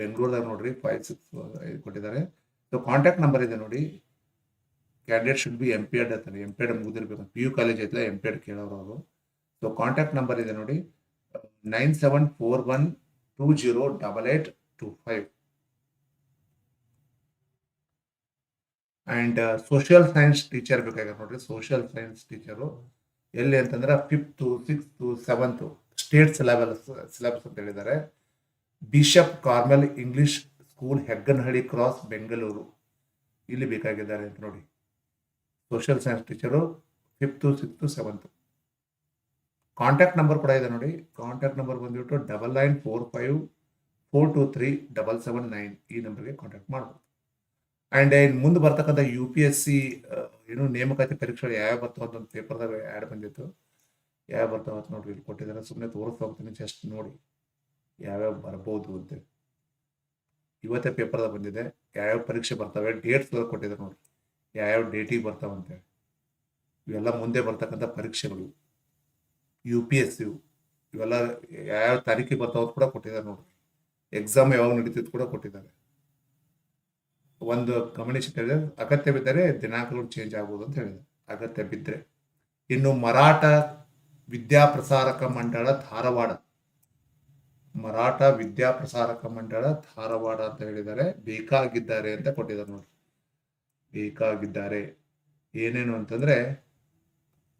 ಬೆಂಗಳೂರದಾಗ ನೋಡ್ರಿ ಫೈವ್ ಸಿಕ್ಸ್ ಕೊಟ್ಟಿದ್ದಾರೆ. ಸೊ ಕಾಂಟ್ಯಾಕ್ಟ್ ನಂಬರ್ ಇದೆ ನೋಡಿ. Candidate should be M P Ed ಅಂತಾರೆ M P Ed ಮುಗಿದಿರ್ಬೇಕು. P U college ಐತಲ್ಲ Ed ಕೇಳೋರು ಅವರು. So contact number ಇದೆ ನೋಡಿ. Nine seven four one two zero double eight two five. And social science teacher ಬೇಕಾಗಿದೆ ನೋಡ್ರಿ. ಸೋಷಿಯಲ್ ಸೈನ್ಸ್ ಟೀಚರು ಎಲ್ಲಿ ಅಂತಂದ್ರೆ fifth sixth seventh state syllabus syllabus ಅಂತ ಹೇಳಿದ್ದಾರೆ. Bishop Carmel English school Hegganahalli cross Bengaluru ಇಲ್ಲಿ ಬೇಕಾಗಿದ್ದಾರೆ ಅಂತ ನೋಡಿ. Social science teacher fifth sixth seventh contact number ಕೂಡ ಇದೆ ನೋಡಿ. ಕಾಂಟ್ಯಾಕ್ಟ್ ನಂಬರ್ ಬಂದ್ಬಿಟ್ಟು double nine four five four two three double seven nine ಈ ನಂಬರ್ಗೆ ಕಾಂಟ್ಯಾಕ್ಟ್ ಮಾಡ್ಬೋದು. ಆ್ಯಂಡ್ ಮುಂದೆ ಬರ್ತಕ್ಕಂಥ ಯು ಪಿ ಎಸ್ ಸಿ ಏನು ನೇಮಕಾತಿ ಪರೀಕ್ಷೆಗಳು ಯಾವ ಬರ್ತಾವ ಅಂತ ಒಂದು ಪೇಪರ್ದಾಗ ಆ್ಯಡ್ ಬಂದಿತ್ತು. ಯಾವ ಬರ್ತಾವ ಅಂತ ನೋಡ್ರಿ ಇಲ್ಲಿ ಕೊಟ್ಟಿದ್ದಾರೆ. ಸುಮ್ಮನೆ ತೋರಿಸ್ತಾ ಹೋಗ್ತೀನಿ ಜಸ್ಟ್ ನೋಡಿ ಯಾವ್ಯಾವ ಬರ್ಬೋದು ಅಂತ. ಇವತ್ತೇ ಪೇಪರ್ದಾಗ ಬಂದಿದೆ. ಯಾವ್ಯಾವ ಪರೀಕ್ಷೆ ಬರ್ತಾವೆ, ಡೇಟ್ಸ್ ಕೊಟ್ಟಿದ್ದಾರೆ ನೋಡ್ರಿ. ಯಾವ್ಯಾವ ಡೇಟಿಗೆ ಅಂತ. ಇವೆಲ್ಲ ಮುಂದೆ ಬರ್ತಕ್ಕಂಥ ಪರೀಕ್ಷೆಗಳು. U P S U. ಇವೆಲ್ಲ ಯಾವ ತಾರೀಕಿಗೆ ಬರ್ತಾವ ಕೂಡ ಕೊಟ್ಟಿದ್ದಾರೆ ನೋಡ್ರಿ. ಎಕ್ಸಾಮ್ ಯಾವಾಗ ನಡೀತಿದ್ದು ಕೂಡ ಕೊಟ್ಟಿದ್ದಾರೆ. ಒಂದು ಗಮನಿಸಿ ಹೇಳಿದ್ರೆ, ಅಗತ್ಯ ಬಿದ್ದರೆ ದಿನಾಂಕಗಳು ಚೇಂಜ್ ಆಗ್ಬೋದು ಅಂತ ಹೇಳಿದೆ ಅಗತ್ಯ ಬಿದ್ದರೆ ಇನ್ನು ಮರಾಠ ವಿದ್ಯಾಪ್ರಸಾರಕ ಮಂಡಳ ಧಾರವಾಡ. ಮರಾಠ ವಿದ್ಯಾಪ್ರಸಾರಕ ಮಂಡಳ ಧಾರವಾಡ ಅಂತ ಹೇಳಿದರೆ ಬೇಕಾಗಿದ್ದಾರೆ ಅಂತ ಕೊಟ್ಟಿದ್ದಾರೆ ನೋಡಿ. ಬೇಕಾಗಿದ್ದಾರೆ. ಏನೇನು ಅಂತಂದ್ರೆ,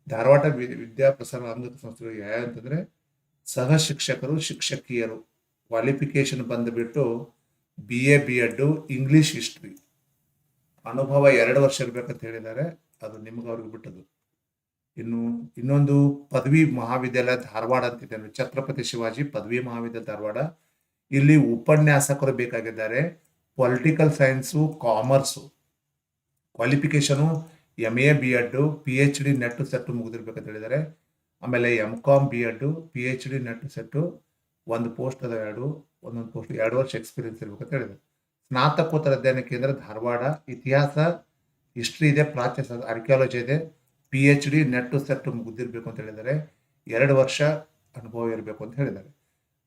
ಧಾರವಾಡ ವಿದ್ಯಾಪ್ರಸಾರ ಅಂಗತ ಸಂಸ್ಥೆಗಳು ಯಾವ ಅಂತಂದ್ರೆ, ಸಹ ಶಿಕ್ಷಕರು, ಶಿಕ್ಷಕಿಯರು ಕ್ವಾಲಿಫಿಕೇಶನ್ ಬಂದುಬಿಟ್ಟು B A B Ed English history ಅನುಭವ ಎರಡು ವರ್ಷ ಇರಬೇಕಂತ ಹೇಳಿದ್ದಾರೆ. ಅದು ನಿಮ್ಗೆ ಅವ್ರಿಗೆ ಬಿಟ್ಟದು ಇನ್ನು ಇನ್ನೊಂದು ಪದವಿ ಮಹಾವಿದ್ಯಾಲಯ ಧಾರವಾಡ ಅಂತಿದೆ ಛತ್ರಪತಿ ಶಿವಾಜಿ ಪದವಿ ಮಹಾವಿದ್ಯಾಲಯ ಧಾರವಾಡ. ಇಲ್ಲಿ ಉಪನ್ಯಾಸಕರು ಬೇಕಾಗಿದ್ದಾರೆ. Political science commerce qualification M A B Ed P H D NET SET ಮುಗಿದಿರ್ಬೇಕಂತ ಹೇಳಿದ್ದಾರೆ. ಆಮೇಲೆ M com B Ed P H D NET SET ಒಂದು ಪೋಸ್ಟ್ ಅದ ಎರಡು. ಒಂದೊಂದು ಪೋಸ್ಟ್ ಎರಡು ವರ್ಷ ಎಕ್ಸ್ಪೀರಿಯನ್ಸ್ ಇರ್ಬೇಕಂತ ಹೇಳಿದ್ರು. ಸ್ನಾತಕೋತ್ತರ ಅಧ್ಯಯನ ಕೇಂದ್ರ ಧಾರವಾಡ, ಇತಿಹಾಸ ಹಿಸ್ಟ್ರಿ ಇದೆ, ಪ್ರಾಚ್ಯ ಆರ್ಕಿಯಾಲಜಿ ಇದೆ P H D NET SET ಮುಗಿದಿರ್ಬೇಕು ಅಂತ ಹೇಳಿದರೆ ಎರಡು ವರ್ಷ ಅನುಭವ ಇರಬೇಕು ಅಂತ ಹೇಳಿದ್ದಾರೆ.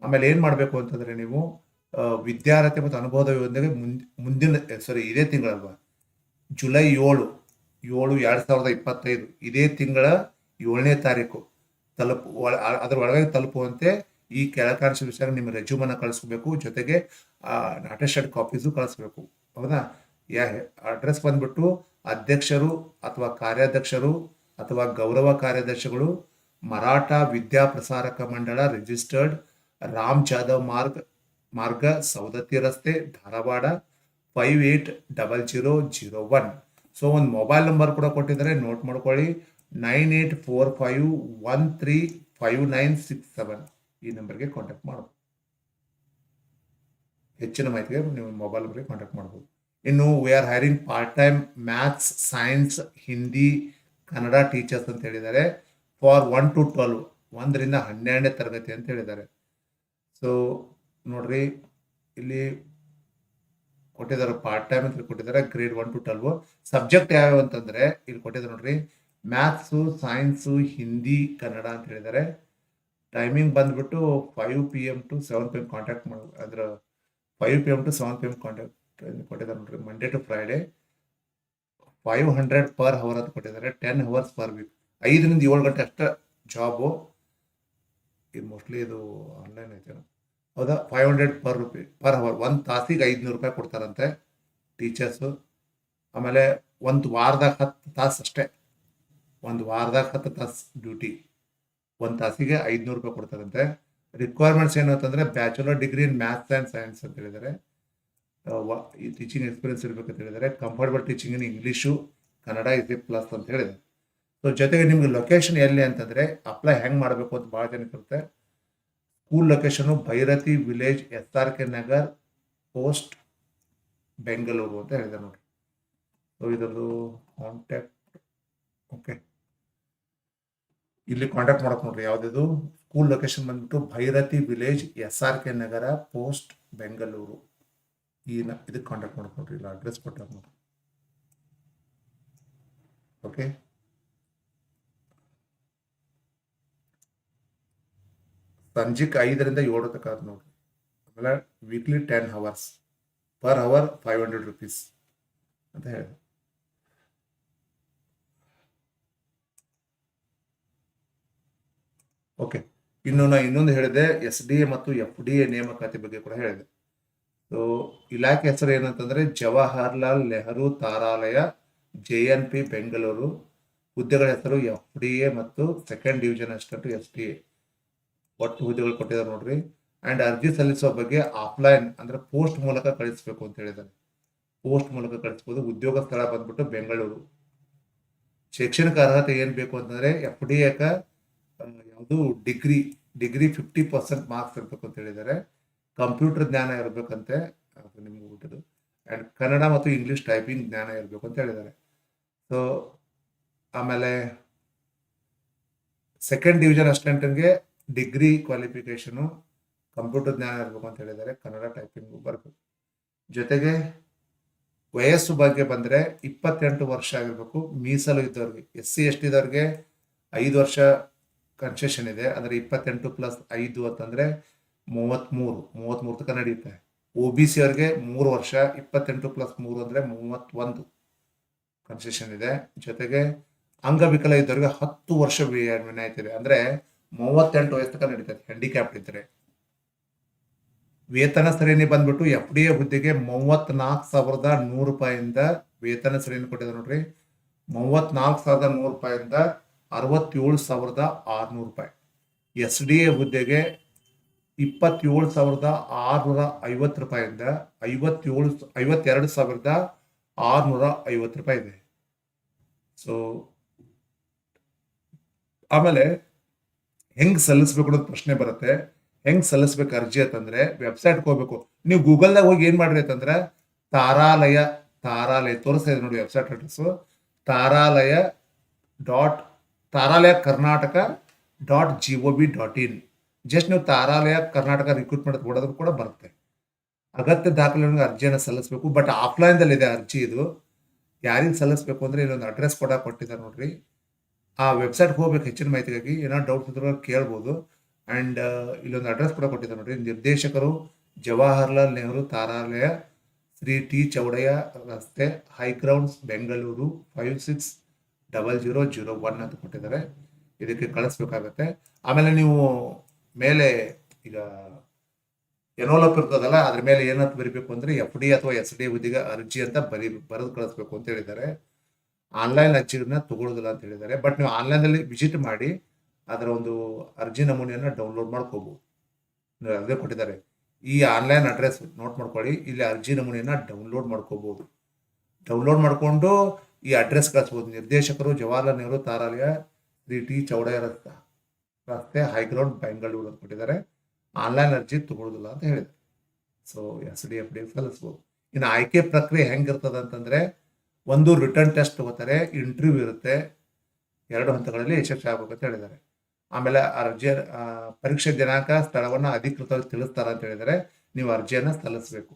ಆಮೇಲೆ ಏನು ಮಾಡಬೇಕು ಅಂತಂದರೆ ನೀವು ವಿದ್ಯಾರ್ಥಿ ಮತ್ತು ಅನುಭವದ ಯೊಂದಿಗೆ ಮುಂದ್- ಮುಂದಿನ ಸಾರಿ ಇದೇ ತಿಂಗಳಲ್ವ? ಜುಲೈ ಏಳು ಏಳು ಎರಡು ಸಾವಿರದ ಇಪ್ಪತ್ತೈದು, ಇದೇ ತಿಂಗಳ ಏಳನೇ ತಾರೀಕು ತಲುಪು ಅದರ ಒಳಗಾಗಿ ತಲುಪುವಂತೆ ಈ ಕೆಳಕಾಂಶ ವಿಷಯ ನಿಮ್ಮ ರೆಜ್ಯೂಮನ್ನು ಕಳಿಸ್ಬೇಕು, ಜೊತೆಗೆ ಅಟೆಸ್ಟೆಡ್ ಕಾಪೀಸು ಕಳಿಸ್ಬೇಕು. ಹೌದಾ? ಯಾ ಅಡ್ರೆಸ್ ಬಂದ್ಬಿಟ್ಟು ಅಧ್ಯಕ್ಷರು ಅಥವಾ ಕಾರ್ಯಾಧ್ಯಕ್ಷರು ಅಥವಾ ಗೌರವ ಕಾರ್ಯದರ್ಶಿಗಳು ಮರಾಠ ವಿದ್ಯಾಪ್ರಸಾರಕ ಮಂಡಳ ರಿಜಿಸ್ಟರ್ಡ್ ರಾಮ್ ಜಾಧವ್ ಮಾರ್ಗ್, ಮಾರ್ಗ ಸೌದತ್ತಿ ರಸ್ತೆ, Dharwad five eight double zero zero one so ಒಂದು ಮೊಬೈಲ್ ನಂಬರ್ ಕೂಡ ಕೊಟ್ಟಿದ್ದಾರೆ. ನೋಟ್ ಮಾಡ್ಕೊಳ್ಳಿ. Nine eight four five one three five nine six seven ಈ ನಂಬರ್ಗೆ ಕಾಂಟ್ಯಾಕ್ಟ್ ಮಾಡ್ಬೋದು ಹೆಚ್ಚಿನ ಮಾಹಿತಿಗೆ ನೀವು ಮೊಬೈಲ್ ನಂಬರ್ಗೆ ಕಾಂಟ್ಯಾಕ್ಟ್ ಮಾಡ್ಬೋದು. ಇನ್ನು we are hiring part time maths science Hindi Kannada teachers ಅಂತ ಹೇಳಿದ್ದಾರೆ. ಫಾರ್ ಒನ್ ಟು ಟ್ವೆಲ್ವ್ ಒಂದರಿಂದ ಹನ್ನೆರಡನೇ ತರಗತಿ ಅಂತ ಹೇಳಿದ್ದಾರೆ. ಸೊ ನೋಡ್ರಿ, ಇಲ್ಲಿ ಕೊಟ್ಟಿದ್ದಾರೆ ಪಾರ್ಟ್ ಟೈಮ್ ಅಂತ ಕೊಟ್ಟಿದ್ದಾರೆ grade one to twelve subject ಯಾವ್ಯಾವ ಅಂತಂದ್ರೆ, ಇಲ್ಲಿ ಕೊಟ್ಟಿದ್ದಾರೆ ನೋಡ್ರಿ ಮ್ಯಾಥ್ಸು ಸೈನ್ಸು ಹಿಂದಿ ಕನ್ನಡ ಅಂತ ಹೇಳಿದ್ದಾರೆ. ಟೈಮಿಂಗ್ ಬಂದ್ಬಿಟ್ಟು five P M to seven P M contact ಮಾಡ, ಅದ್ರ five P M to seven P M contact ಕೊಟ್ಟಿದ್ದಾರೆ ನೋಡ್ರಿ. Monday to Friday five hundred per hour ಅಂತ ಕೊಟ್ಟಿದ್ದಾರೆ. ಟೆನ್ ಅವರ್ಸ್ ಪರ್ ವೀಕ್ ಐದರಿಂದ ಏಳು ಗಂಟೆ ಅಷ್ಟೇ ಜಾಬು ಇದು ಮೋಸ್ಟ್ಲಿ ಇದು ಆನ್ಲೈನ್ ಐತೆ ಹೌದಾ? Five hundred per rupee per hour ಒಂದು ತಾಸಿಗೆ ಐದುನೂರು ರೂಪಾಯಿ ಕೊಡ್ತಾರಂತೆ ಟೀಚರ್ಸು ಆಮೇಲೆ ಒಂದು ವಾರದಾಗ ಹತ್ತು ತಾಸು ಅಷ್ಟೇ. ಒಂದು ವಾರದಾಗ ಹತ್ತು ತಾಸು ಡ್ಯೂಟಿ ಒಂದು ತಾಸಿಗೆ ಐದುನೂರು ರೂಪಾಯಿ ಕೊಡ್ತಾರಂತೆ. ರಿಕ್ವೈರ್ಮೆಂಟ್ಸ್ ಏನು ಅಂತಂದರೆ bachelor degree in maths and science ಅಂತ ಹೇಳಿದ್ದಾರೆ. ಟೀಚಿಂಗ್ ಎಕ್ಸ್ಪೀರಿಯನ್ಸ್ ಇರಬೇಕಂತ ಹೇಳಿದ್ದಾರೆ. Comfortable teaching in English Kannada is a plus ಅಂತ ಹೇಳಿದ್ದಾರೆ. ಸೊ ಜೊತೆಗೆ ನಿಮ್ಗೆ ಲೊಕೇಶನ್ ಎಲ್ಲಿ ಅಂತಂದರೆ ಅಪ್ಲೈ ಹೆಂಗೆ ಮಾಡಬೇಕು ಅಂತ ಭಾಳ ಜನಕ್ಕೆ ಇರುತ್ತೆ school location Bhairathi village S R K Nagar post Bengaluru ಅಂತ ಹೇಳಿದೆ ನೋಡಿ ಸೊ ಇದೊಂದು ಕಾಂಟ್ಯಾಕ್ಟ್ ಓಕೆ ಇಲ್ಲಿ ಕಾಂಟ್ಯಾಕ್ಟ್ ಮಾಡಕ್ ನೋಡ್ರಿ ಯಾವ್ದು ಸ್ಕೂಲ್ ಲೊಕೇಶನ್ ಬಂದ್ಬಿಟ್ಟು Bhairathi village S R K Nagar post Bengaluru ಈ ಇದಕ್ಕೆ ಕಾಂಟ್ಯಾಕ್ಟ್ ಮಾಡಕ್ ಇಲ್ಲ ಅಡ್ರೆಸ್ ಕೊಟ್ಟಾಗ ನೋಡ್ರಿ. ಓಕೆ ಸಂಜೆಗೆ ಐದರಿಂದ ಏಳು ತನಕ ಅದು ನೋಡ್ರಿ. ಆಮೇಲೆ weekly ten hours per hour five hundred rupees ಅಂತ ಹೇಳಿದೆ ಓಕೆ ಇನ್ನು ನಾ ಇನ್ನೊಂದು ಹೇಳಿದೆ ಎಸ್ ಡಿ ಎ ಮತ್ತು ಎಫ್ ಡಿ ಎ ನೇಮಕಾತಿ ಬಗ್ಗೆ ಕೂಡ ಹೇಳಿದೆ. ಸೊ ಇಲಾಖೆ ಹೆಸರು ಏನಂತಂದ್ರೆ Jawaharlal Nehru ತಾರಾಲಯ J N P Bengaluru. ಹುದ್ದೆಗಳ ಹೆಸರು ಎಫ್ ಡಿ ಎ ಮತ್ತು second division assistant S D A ಒಟ್ಟು ಹುದ್ದೆಗಳು ಕೊಟ್ಟಿದ್ದಾರೆ ನೋಡ್ರಿ. ಅಂಡ್ ಅರ್ಜಿ ಸಲ್ಲಿಸುವ ಬಗ್ಗೆ ಆಫ್ಲೈನ್ ಅಂದ್ರೆ ಪೋಸ್ಟ್ ಮೂಲಕ ಕಳಿಸಬೇಕು ಅಂತ ಹೇಳಿದ್ದಾರೆ. ಪೋಸ್ಟ್ ಮೂಲಕ ಕಳಿಸ್ಬೋದು. ಉದ್ಯೋಗ ಸ್ಥಳ ಬಂದ್ಬಿಟ್ಟು ಬೆಂಗಳೂರು. ಶೈಕ್ಷಣಿಕ ಅರ್ಹತೆ ಏನ್ ಬೇಕು ಅಂತಂದ್ರೆ ಎಫ್ ಡಿ ಎಕ ಯಾವುದು degree degree fifty percent marks ಇರಬೇಕು ಅಂತ ಹೇಳಿದ್ದಾರೆ. ಕಂಪ್ಯೂಟರ್ ಜ್ಞಾನ ಇರಬೇಕಂತೆ, ಅದು ನಿಮ್ಗೆ ಬಿಟ್ಟದು ಆ್ಯಂಡ್ ಕನ್ನಡ ಮತ್ತು ಇಂಗ್ಲಿಷ್ ಟೈಪಿಂಗ್ ಜ್ಞಾನ ಇರಬೇಕು ಅಂತ ಹೇಳಿದ್ದಾರೆ. ಸೊ ಆಮೇಲೆ ಸೆಕೆಂಡ್ ಡಿವಿಷನ್ ಅಸ್ಟೆಂಟ್ಗೆ ಡಿಗ್ರಿ ಕ್ವಾಲಿಫಿಕೇಷನು ಕಂಪ್ಯೂಟರ್ ಜ್ಞಾನ ಇರಬೇಕು ಅಂತ ಹೇಳಿದ್ದಾರೆ. ಕನ್ನಡ ಟೈಪಿಂಗು ಬರಬೇಕು. ಜೊತೆಗೆ ವಯಸ್ಸು ಬಗ್ಗೆ ಬಂದರೆ ಇಪ್ಪತ್ತೆಂಟು ವರ್ಷ ಆಗಿರಬೇಕು. ಮೀಸಲು ಇದ್ದವ್ರಿಗೆ ಎಸ್ ಸಿ ಎಸ್ ಟಿದವ್ರಿಗೆ ಐದು ವರ್ಷ ಕನ್ಸೆಷನ್ ಇದೆ. ಅಂದರೆ ಇಪ್ಪತ್ತೆಂಟು ಪ್ಲಸ್ ಐದು ಅಂತಂದರೆ ಮೂವತ್ತ್ಮೂರು ಮೂವತ್ತ್ಮೂರು ತನಕ ನಡೆಯುತ್ತೆ ಒ ಬಿ ಸಿ ಅವ್ರಿಗೆ ಮೂರು ವರ್ಷ, ಇಪ್ಪತ್ತೆಂಟು ಪ್ಲಸ್ ಮೂರು ಅಂದರೆ ಮೂವತ್ತೊಂದು ಕನ್ಸೆಷನ್ ಇದೆ. ಜೊತೆಗೆ ಅಂಗವಿಕಲ ಇದ್ದವ್ರಿಗೆ ಹತ್ತು ವರ್ಷ ವಿನಾಯಿತಿ ಇದೆ. ಅಂದರೆ ಮೂವತ್ತೆಂಟು ವಯಸ್ಸು ತನಕ ನಡೀತದೆ ಹ್ಯಾಂಡಿಕ್ಯಾಪ್ ಇದ್ದರೆ ವೇತನ ಶ್ರೇಣಿ ಬಂದ್ಬಿಟ್ಟು ಎಫ್ ಡಿ ಎ ಹುದ್ದೆಗೆ ಮೂವತ್ನಾಲ್ಕು ಸಾವಿರದ ನೂರು ರೂಪಾಯಿಂದ ವೇತನ ಶ್ರೇಣಿ ಕೊಟ್ಟಿದ್ದಾರೆ ನೋಡ್ರಿ. ಮೂವತ್ನಾಲ್ಕು ಸಾವಿರದ ನೂರು ರೂಪಾಯಿಂದ ಅರವತ್ತೇಳು ಸಾವಿರದ ಆರುನೂರು ರೂಪಾಯಿ. ಎಸ್ ಡಿ ಎ ಹುದ್ದೆಗೆ ಇಪ್ಪತ್ತೇಳು ಸಾವಿರದ ಆರುನೂರ ಐವತ್ತು ರೂಪಾಯಿಂದ ಐವತ್ತೇಳು, ಐವತ್ತೆರಡು ಸಾವಿರದ ಆರುನೂರ ಐವತ್ತು ರೂಪಾಯಿ ಇದೆ. ಸೊ ಆಮೇಲೆ ಹೆಂಗ್ ಸಲ್ಲಿಸ್ಬೇಕು ಅನ್ನೋದು ಪ್ರಶ್ನೆ ಬರುತ್ತೆ. ಹೆಂಗ್ ಸಲ್ಲಿಸ್ಬೇಕು ಅರ್ಜಿ ಅಂತಂದ್ರೆ ವೆಬ್ಸೈಟ್ಗೆ ಹೋಗ್ಬೇಕು. ನೀವು ಗೂಗಲ್ದಾಗ ಹೋಗಿ ಏನ್ ಮಾಡ್ರಿ ಅಂತಂದ್ರೆ ತಾರಾಲಯ ತಾರಾಲಯ, ತೋರಿಸ್ತಾ ಇದೆ ನೋಡಿ ವೆಬ್ಸೈಟ್ ಅಡ್ರೆಸ್ಸು, ತಾರಾಲಯ dot ತಾರಾಲಯ Karnataka dot G O B dot in just ನೀವು ತಾರಾಲಯ ಕರ್ನಾಟಕ ರಿಕ್ರೂಟ್ಮೆಂಟ್ ಹೊಡೆದ್ರು ಕೂಡ ಬರುತ್ತೆ. ಅಗತ್ಯ ದಾಖಲೆಗಳಿಗೆ ಅರ್ಜಿಯನ್ನು ಸಲ್ಲಿಸಬೇಕು ಬಟ್ ಆಫ್ಲೈನ್ದಲ್ಲಿ ಇದೆ ಅರ್ಜಿ ಇದು. ಯಾರಿಗೆ ಸಲ್ಲಿಸಬೇಕು ಅಂದರೆ ಇಲ್ಲೊಂದು ಅಡ್ರೆಸ್ ಕೂಡ ಕೊಟ್ಟಿದ್ದಾರೆ ನೋಡ್ರಿ. ಆ ವೆಬ್ಸೈಟ್ಗೆ ಹೋಗ್ಬೇಕು ಹೆಚ್ಚಿನ ಮಾಹಿತಿಗಾಗಿ. ಏನಾದ್ರು ಡೌಟ್ಸ್ ಇದ್ರೆ ಕೇಳ್ಬೋದು. ಆ್ಯಂಡ್ ಇಲ್ಲೊಂದು ಅಡ್ರೆಸ್ ಕೂಡ ಕೊಟ್ಟಿದ್ದಾರೆ ನೋಡ್ರಿ. ನಿರ್ದೇಶಕರು ಜವಾಹರ್ಲಾಲ್ ನೆಹರು ತಾರಾಲಯ ಶ್ರೀ ಟಿ ಚೌಡಯ್ಯ ರಸ್ತೆ High Grounds Bengaluru five six double zero zero one ಅಂತ ಕೊಟ್ಟಿದ್ದಾರೆ. ಇದಕ್ಕೆ ಕಳಿಸ್ಬೇಕಾಗತ್ತೆ. ಆಮೇಲೆ ನೀವು ಮೇಲೆ ಈಗ ಎನೋಲಪ್ ಇರ್ತದಲ್ಲ, ಅದ್ರ ಮೇಲೆ ಏನಂತ ಬರಿಬೇಕು ಅಂದ್ರೆ ಎಫ್ ಡಿ ಅಥವಾ ಎಸ್ ಡಿ ಉದ್ದಿಗೆ ಅರ್ಜಿ ಅಂತ ಬರಿ ಬರೆದು ಕಳಿಸ್ಬೇಕು ಅಂತ ಹೇಳಿದ್ದಾರೆ. ಆನ್ಲೈನ್ ಅರ್ಜಿಗಳನ್ನ ತಗೊಳ್ಳೋದಿಲ್ಲ ಅಂತ ಹೇಳಿದ್ದಾರೆ. ಬಟ್ ನೀವು ಆನ್ಲೈನಲ್ಲಿ ವಿಸಿಟ್ ಮಾಡಿ ಅದರ ಒಂದು ಅರ್ಜಿ ನಮೂನೆಯನ್ನು ಡೌನ್ಲೋಡ್ ಮಾಡ್ಕೋಬಹುದು ನೀವು ಅದೇ ಕೊಟ್ಟಿದ್ದಾರೆ. ಈ ಆನ್ಲೈನ್ ಅಡ್ರೆಸ್ ನೋಟ್ ಮಾಡ್ಕೊಳ್ಳಿ. ಇಲ್ಲಿ ಅರ್ಜಿ ನಮೂನೆಯನ್ನು ಡೌನ್ಲೋಡ್ ಮಾಡ್ಕೋಬಹುದು ಡೌನ್ಲೋಡ್ ಮಾಡಿಕೊಂಡು ಈ ಅಡ್ರೆಸ್ ಕಳಿಸ್ಬೋದು. ನಿರ್ದೇಶಕರು ಜವಾಹರ್ಲಾಲ್ ನೆಹರು ತಾರಾಲಯ ಶ್ರೀ ಟಿ ಚೌಡಯ್ಯ ರಸ್ತ ರಸ್ತೆ ಹೈಗ್ರೌಂಡ್ ಬೆಂಗಳೂರು ಅಂತ ಕೊಟ್ಟಿದ್ದಾರೆ. ಆನ್ಲೈನ್ ಅರ್ಜಿ ತಗೊಳ್ಳೋದಿಲ್ಲ ಅಂತ ಹೇಳಿದ್ರು. So S D F D ಸಲ್ಲಿಸ್ಬೋದು ಇನ್ನು ಆಯ್ಕೆ ಪ್ರಕ್ರಿಯೆ ಹೆಂಗಿರ್ತದೆ ಅಂತಂದ್ರೆ ಒಂದು ರಿಟರ್ನ್ ಟೆಸ್ಟ್ ತಗೋತಾರೆ ಇಂಟರ್ವ್ಯೂ ಇರುತ್ತೆ, ಎರಡು ಹಂತಗಳಲ್ಲಿ ಯಶಸ್ವಿ ಆಗ್ಬೇಕು ಅಂತ ಹೇಳಿದ್ದಾರೆ. ಆಮೇಲೆ ಅರ್ಜಿ ಪರೀಕ್ಷೆ ದಿನಾಂಕ ಸ್ಥಳವನ್ನು ಅಧಿಕೃತವಾಗಿ ತಿಳಿಸ್ತಾರ ಅಂತ ಹೇಳಿದರೆ ನೀವು ಅರ್ಜಿಯನ್ನು ಸಲ್ಲಿಸಬೇಕು.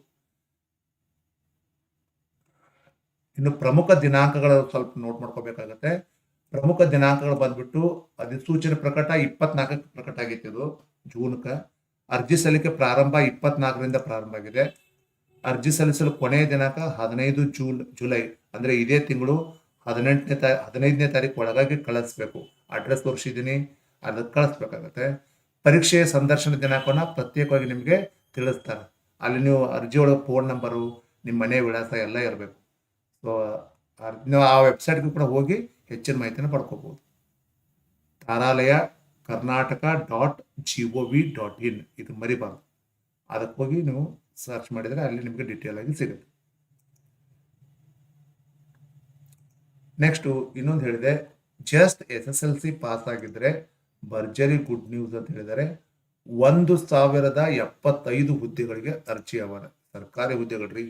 ಇನ್ನು ಪ್ರಮುಖ ದಿನಾಂಕಗಳ ಸ್ವಲ್ಪ ನೋಟ್ ಮಾಡ್ಕೋಬೇಕಾಗತ್ತೆ. ಪ್ರಮುಖ ದಿನಾಂಕಗಳು ಬಂದ್ಬಿಟ್ಟು ಅಧಿಸೂಚನೆ ಪ್ರಕಟ ಇಪ್ಪತ್ನಾಲ್ಕಕ್ಕೆ ಪ್ರಕಟ ಆಗೈತೆ ಇದು, ಜೂನ್ಕ. ಅರ್ಜಿ ಸಲ್ಲಿಕೆ ಪ್ರಾರಂಭ ಇಪ್ಪತ್ನಾಲ್ಕರಿಂದ ಪ್ರಾರಂಭ ಆಗಿದೆ. ಅರ್ಜಿ ಸಲ್ಲಿಸಲು ಕೊನೆಯ ದಿನಾಂಕ ಹದಿನೈದು ಜೂನ್, ಜುಲೈ. ಅಂದ್ರೆ ಇದೇ ತಿಂಗಳು ಹದಿನೆಂಟನೇ ತಾ, ಹದಿನೈದನೇ ತಾರೀಕು ಒಳಗಾಗಿ ಕಳಿಸ್ಬೇಕು. ಅಡ್ರೆಸ್ ತೋರಿಸಿದ್ದೀನಿ ಅದಕ್ಕೆ ಕಳಿಸ್ಬೇಕಾಗತ್ತೆ. ಪರೀಕ್ಷೆಯ ಸಂದರ್ಶನ ದಿನಾಂಕನ ಪ್ರತ್ಯೇಕವಾಗಿ ನಿಮಗೆ ತಿಳಿಸ್ತಾರೆ. ಅಲ್ಲಿ ನೀವು ಅರ್ಜಿ ಒಳಗೆ ಫೋನ್ ನಂಬರು ನಿಮ್ಮ ಮನೆ ವಿಳಾಸ ಎಲ್ಲ ಇರಬೇಕು. ನೀವು ಆ ವೆಬ್ಸೈಟ್ಗೂ ಕೂಡ ಹೋಗಿ ಹೆಚ್ಚಿನ ಮಾಹಿತಿಯನ್ನು ಪಡ್ಕೋಬಹುದು Taralaya Karnataka dot G O V dot in ಇದು ಮರಿಬಾರ್ದು. ಅದಕ್ಕೆ ಹೋಗಿ ನೀವು ಸರ್ಚ್ ಮಾಡಿದರೆ ಅಲ್ಲಿ ನಿಮಗೆ ಡೀಟೇಲ್ ಆಗಿ ಸಿಗುತ್ತೆ. ನೆಕ್ಸ್ಟು ಇನ್ನೊಂದು ಹೇಳಿದೆ just S S L C pass ಆಗಿದ್ರೆ ಭರ್ಜರಿ ಗುಡ್ ನ್ಯೂಸ್ ಅಂತ ಹೇಳಿದರೆ ಒಂದು ಸಾವಿರದ ಎಪ್ಪತ್ತೈದು ಹುದ್ದೆಗಳಿಗೆ ಅರ್ಜಿ ಅವರ ಸರ್ಕಾರಿ ಹುದ್ದೆಗಳ್ರಿ.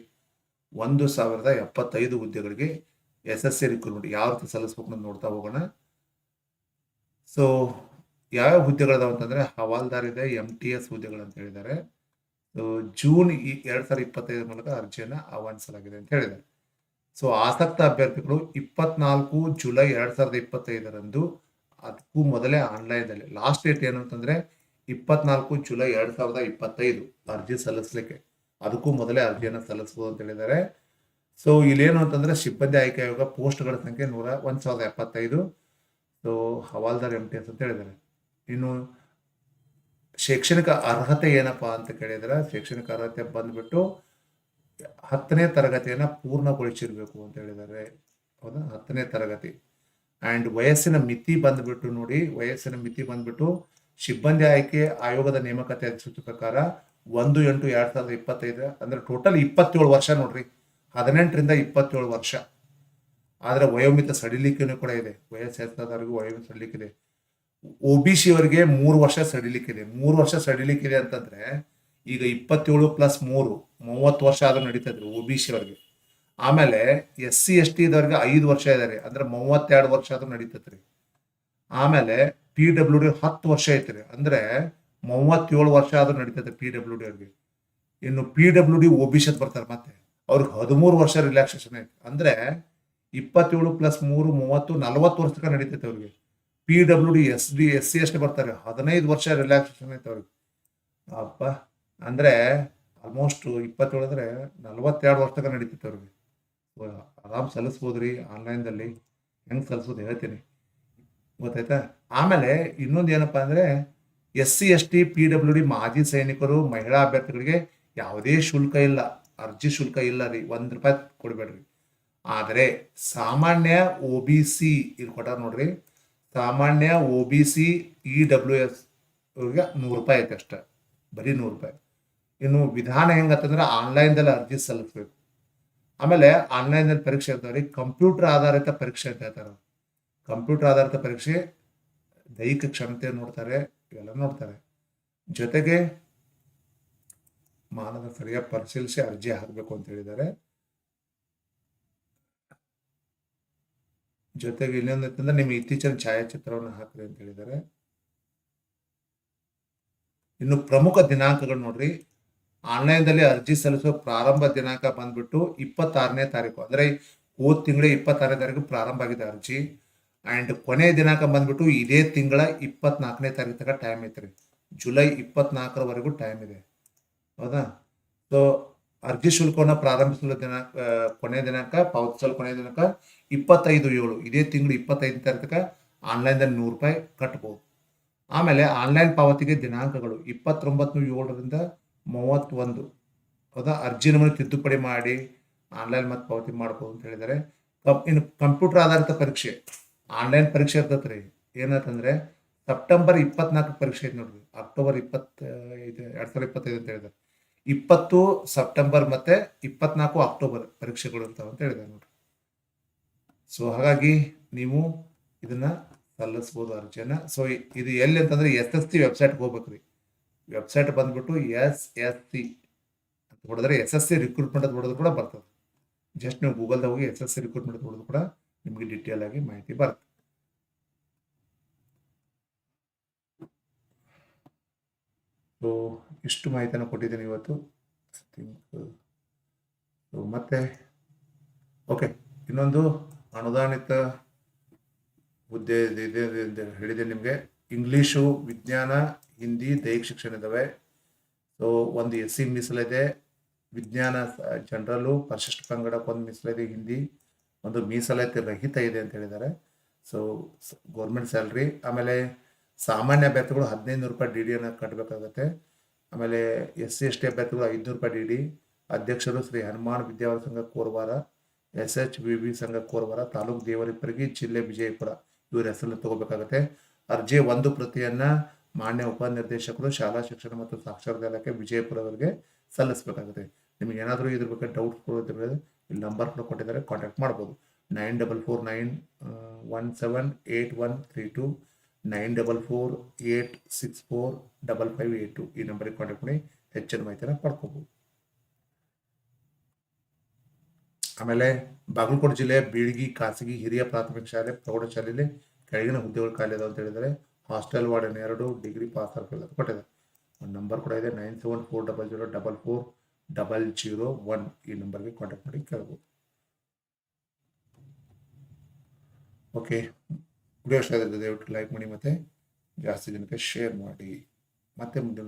ಒಂದು ಸಾವಿರದ ಎಪ್ಪತ್ತೈದು ಹುದ್ದೆಗಳಿಗೆ ಎಸ್ ಎಸ್ ಸಿ ರಿಕ್ರೂಟ್ಮೆಂಟ್ ಯಾವ ರೀತಿ ಸಲ್ಲಿಸ್ಬೇಕು ಅಂತ ನೋಡ್ತಾ ಹೋಗೋಣ. ಸೊ ಯಾವ್ಯಾವ ಹುದ್ದೆಗಳಿದಾವೆ ಅಂತಂದ್ರೆ, ಹವಾಲ್ದಾರ್ ಇದೆ ಎಂ ಟಿ ಎಸ್ ಹುದ್ದೆಗಳು ಅಂತ ಹೇಳಿದ್ದಾರೆ. ಸೊ ಜೂನ್ ಈ ಎರಡ್ ಸಾವಿರದ ಇಪ್ಪತ್ತೈದರ ಮೂಲಕ ಅರ್ಜಿಯನ್ನು ಆಹ್ವಾನಿಸಲಾಗಿದೆ ಅಂತ ಹೇಳಿದ್ದಾರೆ. ಸೊ ಆಸಕ್ತ ಅಭ್ಯರ್ಥಿಗಳು ಇಪ್ಪತ್ನಾಲ್ಕು ಜುಲೈ ಎರಡು ಸಾವಿರದ ಇಪ್ಪತ್ತೈದರಂದು, ಅದಕ್ಕೂ ಮೊದಲೇ ಆನ್ಲೈನ್ದಲ್ಲಿ ಲಾಸ್ಟ್ ಡೇಟ್ ಏನು ಅಂತಂದ್ರೆ, ಇಪ್ಪತ್ನಾಲ್ಕು ಜುಲೈ ಎರಡ್ ಸಾವಿರದ ಇಪ್ಪತ್ತೈದು ಅರ್ಜಿ ಸಲ್ಲಿಸಲಿಕ್ಕೆ. ಅದಕ್ಕೂ ಮೊದಲೇ ಅರ್ಜಿಯನ್ನು ಸಲ್ಲಿಸಬಹುದು ಅಂತ ಹೇಳಿದ್ದಾರೆ. ಸೊ ಇಲ್ಲೇನು ಅಂತಂದ್ರೆ ಸಿಬ್ಬಂದಿ ಆಯ್ಕೆ ಆಯೋಗ ಪೋಸ್ಟ್ಗಳ ಸಂಖ್ಯೆ ನೂರ ಒಂದ್ ಸಾವಿರದ ಎಪ್ಪತ್ತೈದು. ಸೊ ಹವಾಲ್ದಾರ್ ಎಂ ಟಿ ಎಸ್ ಅಂತ ಹೇಳಿದ್ದಾರೆ. ಇನ್ನು ಶೈಕ್ಷಣಿಕ ಅರ್ಹತೆ ಏನಪ್ಪಾ ಅಂತ ಕೇಳಿದ್ರೆ ಶೈಕ್ಷಣಿಕ ಅರ್ಹತೆ ಬಂದ್ಬಿಟ್ಟು ಹತ್ತನೇ ತರಗತಿಯನ್ನ ಪೂರ್ಣಗೊಳಿಸಿರ್ಬೇಕು ಅಂತ ಹೇಳಿದ್ದಾರೆ. ಹೌದಾ? ಹತ್ತನೇ ತರಗತಿ. ಆ್ಯಂಡ್ ವಯಸ್ಸಿನ ಮಿತಿ ಬಂದ್ಬಿಟ್ಟು ನೋಡಿ, ವಯಸ್ಸಿನ ಮಿತಿ ಬಂದ್ಬಿಟ್ಟು ಸಿಬ್ಬಂದಿ ಆಯ್ಕೆ ಆಯೋಗದ ನೇಮಕತೆ ಅಧಿಸೂಚನೆ ಪ್ರಕಾರ ಒಂದು ಎಂಟು ಎರಡ್ ಸಾವಿರದ ಇಪ್ಪತ್ತೈದು, ಅಂದ್ರೆ ಟೋಟಲ್ ಇಪ್ಪತ್ತೇಳು ವರ್ಷ ನೋಡ್ರಿ. ಹದಿನೆಂಟರಿಂದ ಇಪ್ಪತ್ತೇಳು ವರ್ಷ. ಆದ್ರೆ ವಯೋಮಿತ ಸಡಿಲಿಕೆನೂ ಕೂಡ ಇದೆ. ವಯಸ್ಸು ಹೆಚ್ಚಾದವರಿಗೂ ವಯೋಮಿತ ಸಡಿಲಿಕ್ಕಿದೆ ಒ ಬಿ ಸಿ ಅವರಿಗೆ ಮೂರು ವರ್ಷ ಸಡಿಲಿಕ್ಕಿದೆ ಮೂರು ವರ್ಷ ಸಡಿಲಿಕ್ಕಿದೆ ಅಂತಂದ್ರೆ ಈಗ ಇಪ್ಪತ್ತೇಳು ಪ್ಲಸ್ ಮೂರು, ಮೂವತ್ತು ವರ್ಷ ಆದ್ರೂ ನಡೀತದ್ರಿ ಒ ಬಿ ಸಿ ಅವರಿಗೆ. ಆಮೇಲೆ ಎಸ್ ಸಿ ಎಸ್ ಟಿ ಇದವ್ರಿಗೆ ಐದು ವರ್ಷ ಇದಾರೆ. ಅಂದ್ರೆ ಮೂವತ್ತೆರಡು ವರ್ಷ ಆದ್ರೂ ನಡೀತೈತ್ರಿ ಆಮೇಲೆ ಪಿ ಡಬ್ಲ್ಯೂ ಡಿ ಹತ್ತು ವರ್ಷ ಐತ್ರಿ. ಅಂದ್ರೆ ಮೂವತ್ತೇಳು ವರ್ಷ ಆದರೂ ನಡೀತೈತೆ ಪಿ ಡಬ್ಲ್ಯೂ ಡಿ ಅವ್ರಿಗೆ. ಇನ್ನು P W D O B C ಬರ್ತಾರೆ ಮತ್ತೆ. ಅವ್ರಿಗೆ ಹದಿಮೂರು ವರ್ಷ ರಿಲ್ಯಾಕ್ಸೇಷನ್ ಐತೆ ಅಂದರೆ ಇಪ್ಪತ್ತೇಳು ಪ್ಲಸ್ ಮೂರು, ಮೂವತ್ತು, ನಲವತ್ತು ವರ್ಷಕ್ಕೆ ನಡೀತೈತೆ ಅವ್ರಿಗೆ. P W D S D S C ಎಷ್ಟು ಬರ್ತಾರೆ. ಹದಿನೈದು ವರ್ಷ ರಿಲ್ಯಾಕ್ಸೇಷನ್ ಐತೆ ಅವ್ರಿಗೆ. ಅಪ್ಪ, ಅಂದರೆ ಆಲ್ಮೋಸ್ಟ್ ಇಪ್ಪತ್ತೇಳು ಅಂದರೆ ನಲವತ್ತೆರಡು ವರ್ಷ ತನಕ ನಡೀತೈತೆ ಅವ್ರಿಗೆ. ಆರಾಮ್ ಸಲ್ಲಿಸ್ಬೋದು ರೀ ಆನ್ಲೈನ್ದಲ್ಲಿ ಹೆಂಗೆ ಸಲ್ಲಿಸೋದು ಹೇಳ್ತೀನಿ. ಗೊತ್ತಾಯ್ತಾ? ಆಮೇಲೆ ಇನ್ನೊಂದು ಏನಪ್ಪ ಅಂದರೆ S C S T P W D ಮಾಜಿ ಸೈನಿಕರು, ಮಹಿಳಾ ಅಭ್ಯರ್ಥಿಗಳಿಗೆ ಯಾವುದೇ ಶುಲ್ಕ ಇಲ್ಲ, ಅರ್ಜಿ ಶುಲ್ಕ ಇಲ್ಲ ರೀ, ಒಂದು ರೂಪಾಯಿ ಕೊಡಬೇಡ್ರಿ. ಆದರೆ ಸಾಮಾನ್ಯ ಒ ಬಿ ಸಿ ಇಲ್ಲಿ ಕೊಟ್ಟಾರ ನೋಡ್ರಿ, ಸಾಮಾನ್ಯ O B C E W S ಅವ್ರಿಗೆ ನೂರು ರೂಪಾಯಿ ಐತೆ ಅಷ್ಟೇ, ಬರೀ ನೂರು ರೂಪಾಯಿ. ಇನ್ನು ವಿಧಾನ ಹೆಂಗತ್ತಂದ್ರೆ ಆನ್ಲೈನ್ದಲ್ಲಿ ಅರ್ಜಿ ಸಲ್ಲಿಸ್ಬೇಕು. ಆಮೇಲೆ ಆನ್ಲೈನ್ದಲ್ಲಿ ಪರೀಕ್ಷೆ ಇರ್ತಾವ್ರಿ ಕಂಪ್ಯೂಟರ್ ಆಧಾರಿತ ಪರೀಕ್ಷೆ ಅಂತ ಹೇಳ್ತಾರೆ ಕಂಪ್ಯೂಟರ್ ಆಧಾರಿತ ಪರೀಕ್ಷೆ ದೈಹಿಕ ಕ್ಷಮತೆ ನೋಡ್ತಾರೆ ಇವೆಲ್ಲ ನೋಡ್ತಾರೆ. ಜೊತೆಗೆ ಮಾನದ ಸರಿಯಾಗಿ ಪರಿಶೀಲಿಸಿ ಅರ್ಜಿ ಹಾಕಬೇಕು ಅಂತ ಹೇಳಿದ್ದಾರೆ. ಜೊತೆಗೆ ಇನ್ನೊಂದು ನಿಮ್ಮ ಇತ್ತೀಚಿನ ಛಾಯಾಚಿತ್ರವನ್ನು ಹಾಕ್ರಿ ಅಂತ ಹೇಳಿದ್ದಾರೆ. ಇನ್ನು ಪ್ರಮುಖ ದಿನಾಂಕಗಳು ನೋಡ್ರಿ. ಆನ್ಲೈನ್ದಲ್ಲಿ ಅರ್ಜಿ ಸಲ್ಲಿಸುವ ಪ್ರಾರಂಭ ದಿನಾಂಕ ಬಂದ್ಬಿಟ್ಟು ಇಪ್ಪತ್ತಾರನೇ ತಾರೀಕು. ಅಂದ್ರೆ ಹೋದ ತಿಂಗಳ ಇಪ್ಪತ್ತಾರನೇ ತಾರೀಕು ಪ್ರಾರಂಭ ಆಗಿದೆ ಅರ್ಜಿ. ಆ್ಯಂಡ್ ಕೊನೆ ದಿನಾಂಕ ಬಂದ್ಬಿಟ್ಟು ಇದೇ ತಿಂಗಳ ಇಪ್ಪತ್ನಾಲ್ಕನೇ ತಾರೀಕು ತನಕ ಟೈಮ್ ಐತ್ರಿ. ಜುಲೈ ಇಪ್ಪತ್ನಾಲ್ಕರವರೆಗೂ ಟೈಮ್ ಇದೆ. ಹೌದಾ? ಸೊ ಅರ್ಜಿ ಶುಲ್ಕವನ್ನು ಪ್ರಾರಂಭಿಸಲು ದಿನಾಂಕ ಕೊನೆಯ ದಿನಾಂಕ ಪಾವತಿಸಲು ಕೊನೆಯ ದಿನಾಂಕ ಇಪ್ಪತ್ತೈದು ಏಳು. ಇದೇ ತಿಂಗಳು ಇಪ್ಪತ್ತೈದು ತಾರೀಕು ಆನ್ಲೈನ್ದಲ್ಲಿ ನೂರು ರೂಪಾಯಿ ಕಟ್ಬೋದು. ಆಮೇಲೆ ಆನ್ಲೈನ್ ಪಾವತಿಗೆ ದಿನಾಂಕಗಳು ಇಪ್ಪತ್ತೊಂಬತ್ತು ಏಳರಿಂದ ಮೂವತ್ತೊಂದು. ಹೌದಾ? ಅರ್ಜಿ ನಮೂನೆ ತಿದ್ದುಪಡಿ ಮಾಡಿ ಆನ್ಲೈನ್ ಮತ್ತು ಪಾವತಿ ಮಾಡ್ಬೋದು ಅಂತ ಹೇಳಿದರೆ ಕಂ- ಇನ್ನು ಕಂಪ್ಯೂಟರ್ ಆಧಾರಿತ ಪರೀಕ್ಷೆ. ಆನ್ಲೈನ್ ಪರೀಕ್ಷೆ ಇರ್ತೈತೆ ರೀ ಏನಂತಂದ್ರೆ ಸೆಪ್ಟೆಂಬರ್ ಇಪ್ಪತ್ನಾಲ್ಕು ಪರೀಕ್ಷೆ ಐತೆ ನೋಡ್ರಿ. ಅಕ್ಟೋಬರ್ ಇಪ್ಪತ್ತೈದು ಎರಡ್ ಸಾವಿರದ ಇಪ್ಪತ್ತೈದು ಅಂತ ಹೇಳಿದ್ದಾರೆ ಇಪ್ಪತ್ತು ಸೆಪ್ಟೆಂಬರ್ ಮತ್ತೆ ಇಪ್ಪತ್ನಾಲ್ಕು ಅಕ್ಟೋಬರ್ ಪರೀಕ್ಷೆಗಳು ಇರ್ತಾವೆ ಅಂತ ಹೇಳಿದ್ದಾರೆ ನೋಡ್ರಿ. ಸೊ ಹಾಗಾಗಿ ನೀವು ಇದನ್ನ ಸಲ್ಲಿಸ್ಬೋದು ಅರ್ಜಿಯನ್ನ. ಸೊ ಇದು ಎಲ್ಲಿ ಅಂತಂದ್ರೆ ಎಸ್ ಎಸ್ ಸಿ ವೆಬ್ಸೈಟ್ಗೆ ಹೋಗ್ಬೇಕ್ರಿ. ವೆಬ್ಸೈಟ್ ಬಂದ್ಬಿಟ್ಟು ಎಸ್ ಎಸ್ ಸಿ ಹೊಡೆದ್ರೆ ಎಸ್ ಎಸ್ ಸಿ ರಿಕ್ರೂಟ್ಮೆಂಟ್ ಅಂತ ಹೊಡೆದ್ರು ಕೂಡ ಬರ್ತದೆ. ಜಸ್ಟ್ ನೀವು ಗೂಗಲ್ದಾಗ ಹೋಗಿ ಎಸ್ ಎಸ್ ಸಿ ರಿಕ್ರೂಟ್ಮೆಂಟ್ ಹೊಡೆದ್ರು ಕೂಡ ನಿಮಗೆ ಡಿಟೇಲ್ ಆಗಿ ಮಾಹಿತಿ ಬರುತ್ತೆ. ಸೊ ಇಷ್ಟು ಮಾಹಿತಿಯನ್ನು ಕೊಟ್ಟಿದ್ದೀನಿ ಇವತ್ತು. ಮತ್ತೆ ಓಕೆ ಇನ್ನೊಂದು ಅನುದಾನಿತ ಹುದ್ದೆ ಇದೆ ಹೇಳಿದೆ ನಿಮಗೆ. ಇಂಗ್ಲೀಷು ವಿಜ್ಞಾನ, ಹಿಂದಿ, ದೈಹಿಕ ಶಿಕ್ಷಣ ಇದ್ದಾವೆ ಸೊ ಒಂದು ಎಸ್ ಸಿ ಮೀಸಲಿದೆ ವಿಜ್ಞಾನ, ಜನರಲ್ಲು, ಪರಿಶಿಷ್ಟ ಪಂಗಡಕ್ಕೆ ಒಂದು ಮೀಸಲಿದೆ ಹಿಂದಿ. ಒಂದು ಮೀಸಲಾತಿ ರಹಿತ ಇದೆ ಅಂತ ಹೇಳಿದ್ದಾರೆ. ಸೊ ಗೌರ್ಮೆಂಟ್ ಸ್ಯಾಲ್ರಿ ಆಮೇಲೆ ಸಾಮಾನ್ಯ ಅಭ್ಯರ್ಥಿಗಳು ಹದಿನೈದು ರೂಪಾಯಿ ಡಿ ಡಿಯನ್ನು ಕಟ್ಟಬೇಕಾಗತ್ತೆ ಆಮೇಲೆ ಎಸ್ ಸಿ, ಎಸ್ ಟಿ ಅಭ್ಯರ್ಥಿಗಳು ಐದುನೂರು ರೂಪಾಯಿ ಡಿ ಡಿ ಅಧ್ಯಕ್ಷರು Shri Hanuman Vidyavara Sangha Koravara, S H V V Sangha Koravara, taluk ದೇವರಿಪ್ಪರಿಗೆ, ಜಿಲ್ಲೆ ವಿಜಯಪುರ ಇವರ ಹೆಸರನ್ನು ತಗೋಬೇಕಾಗತ್ತೆ. ಅರ್ಜಿ ಒಂದು ಪ್ರತಿಯನ್ನ ಮಾನ್ಯ ಉಪನಿರ್ದೇಶಕರು, ಶಾಲಾ ಶಿಕ್ಷಣ ಮತ್ತು ಸಾಕ್ಷರತಾ ಇಲಾಖೆ ವಿಜಯಪುರ ಅವರಿಗೆ ಸಲ್ಲಿಸಬೇಕಾಗುತ್ತೆ. ನಿಮಗೆ ಏನಾದರೂ ಇದ್ರ ಬಗ್ಗೆ ಡೌಟ್ ಕೊಡೋದಿದ್ರೆ ಇಲ್ಲಿ ನಂಬರ್ ಕೂಡ ಕೊಟ್ಟಿದ್ದಾರೆ. ಕಾಂಟ್ಯಾಕ್ಟ್ ಮಾಡ್ಬೋದು. Nine double four nine one seven eight one three two nine double four eight six four double five eight two ಈ ನಂಬರಿಗೆ ಕಾಂಟ್ಯಾಕ್ಟ್ ಮಾಡಿ ಹೆಚ್ಚಿನ ಮಾಹಿತಿಯನ್ನು ಪಡ್ಕೋಬೋದು. ಆಮೇಲೆ ಬಾಗಲಕೋಟೆ ಜಿಲ್ಲೆ ಬೀಳ್ಗಿ, ಖಾಸಗಿ ಹಿರಿಯ ಪ್ರಾಥಮಿಕ ಶಾಲೆ, ಪ್ರೌಢಶಾಲೆಯಲ್ಲಿ ಕೆಳಗಿನ ಹುದ್ದೆಗಳು ಖಾಲಿ ಅಂತ ಹೇಳಿದರೆ ಹಾಸ್ಟೆಲ್ ವಾರ್ಡನ್ ಎರಡು ಡಿಗ್ರಿ ಪಾಸ್ ಆಗಿಲ್ಲ ಅಂತ ಕೊಟ್ಟಿದೆ ಒಂದು ನಂಬರ್ ಕೂಡ ಇದೆ. Nine seven four double zero double four double zero one ಈ ನಂಬರ್ಗೆ ಕಾಂಟ್ಯಾಕ್ಟ್ ಮಾಡಿ ಕೇಳ್ಬೋದು. ಓಕೆ ವಿಡಿಯೋ ಇಷ್ಟ ದಯವಿಟ್ಟು ಲೈಕ್ ಮಾಡಿ ಮತ್ತೆ ಜಾಸ್ತಿ ಜನಕ್ಕೆ ಶೇರ್ ಮಾಡಿ. ಮತ್ತೆ ಮುಂದಿನ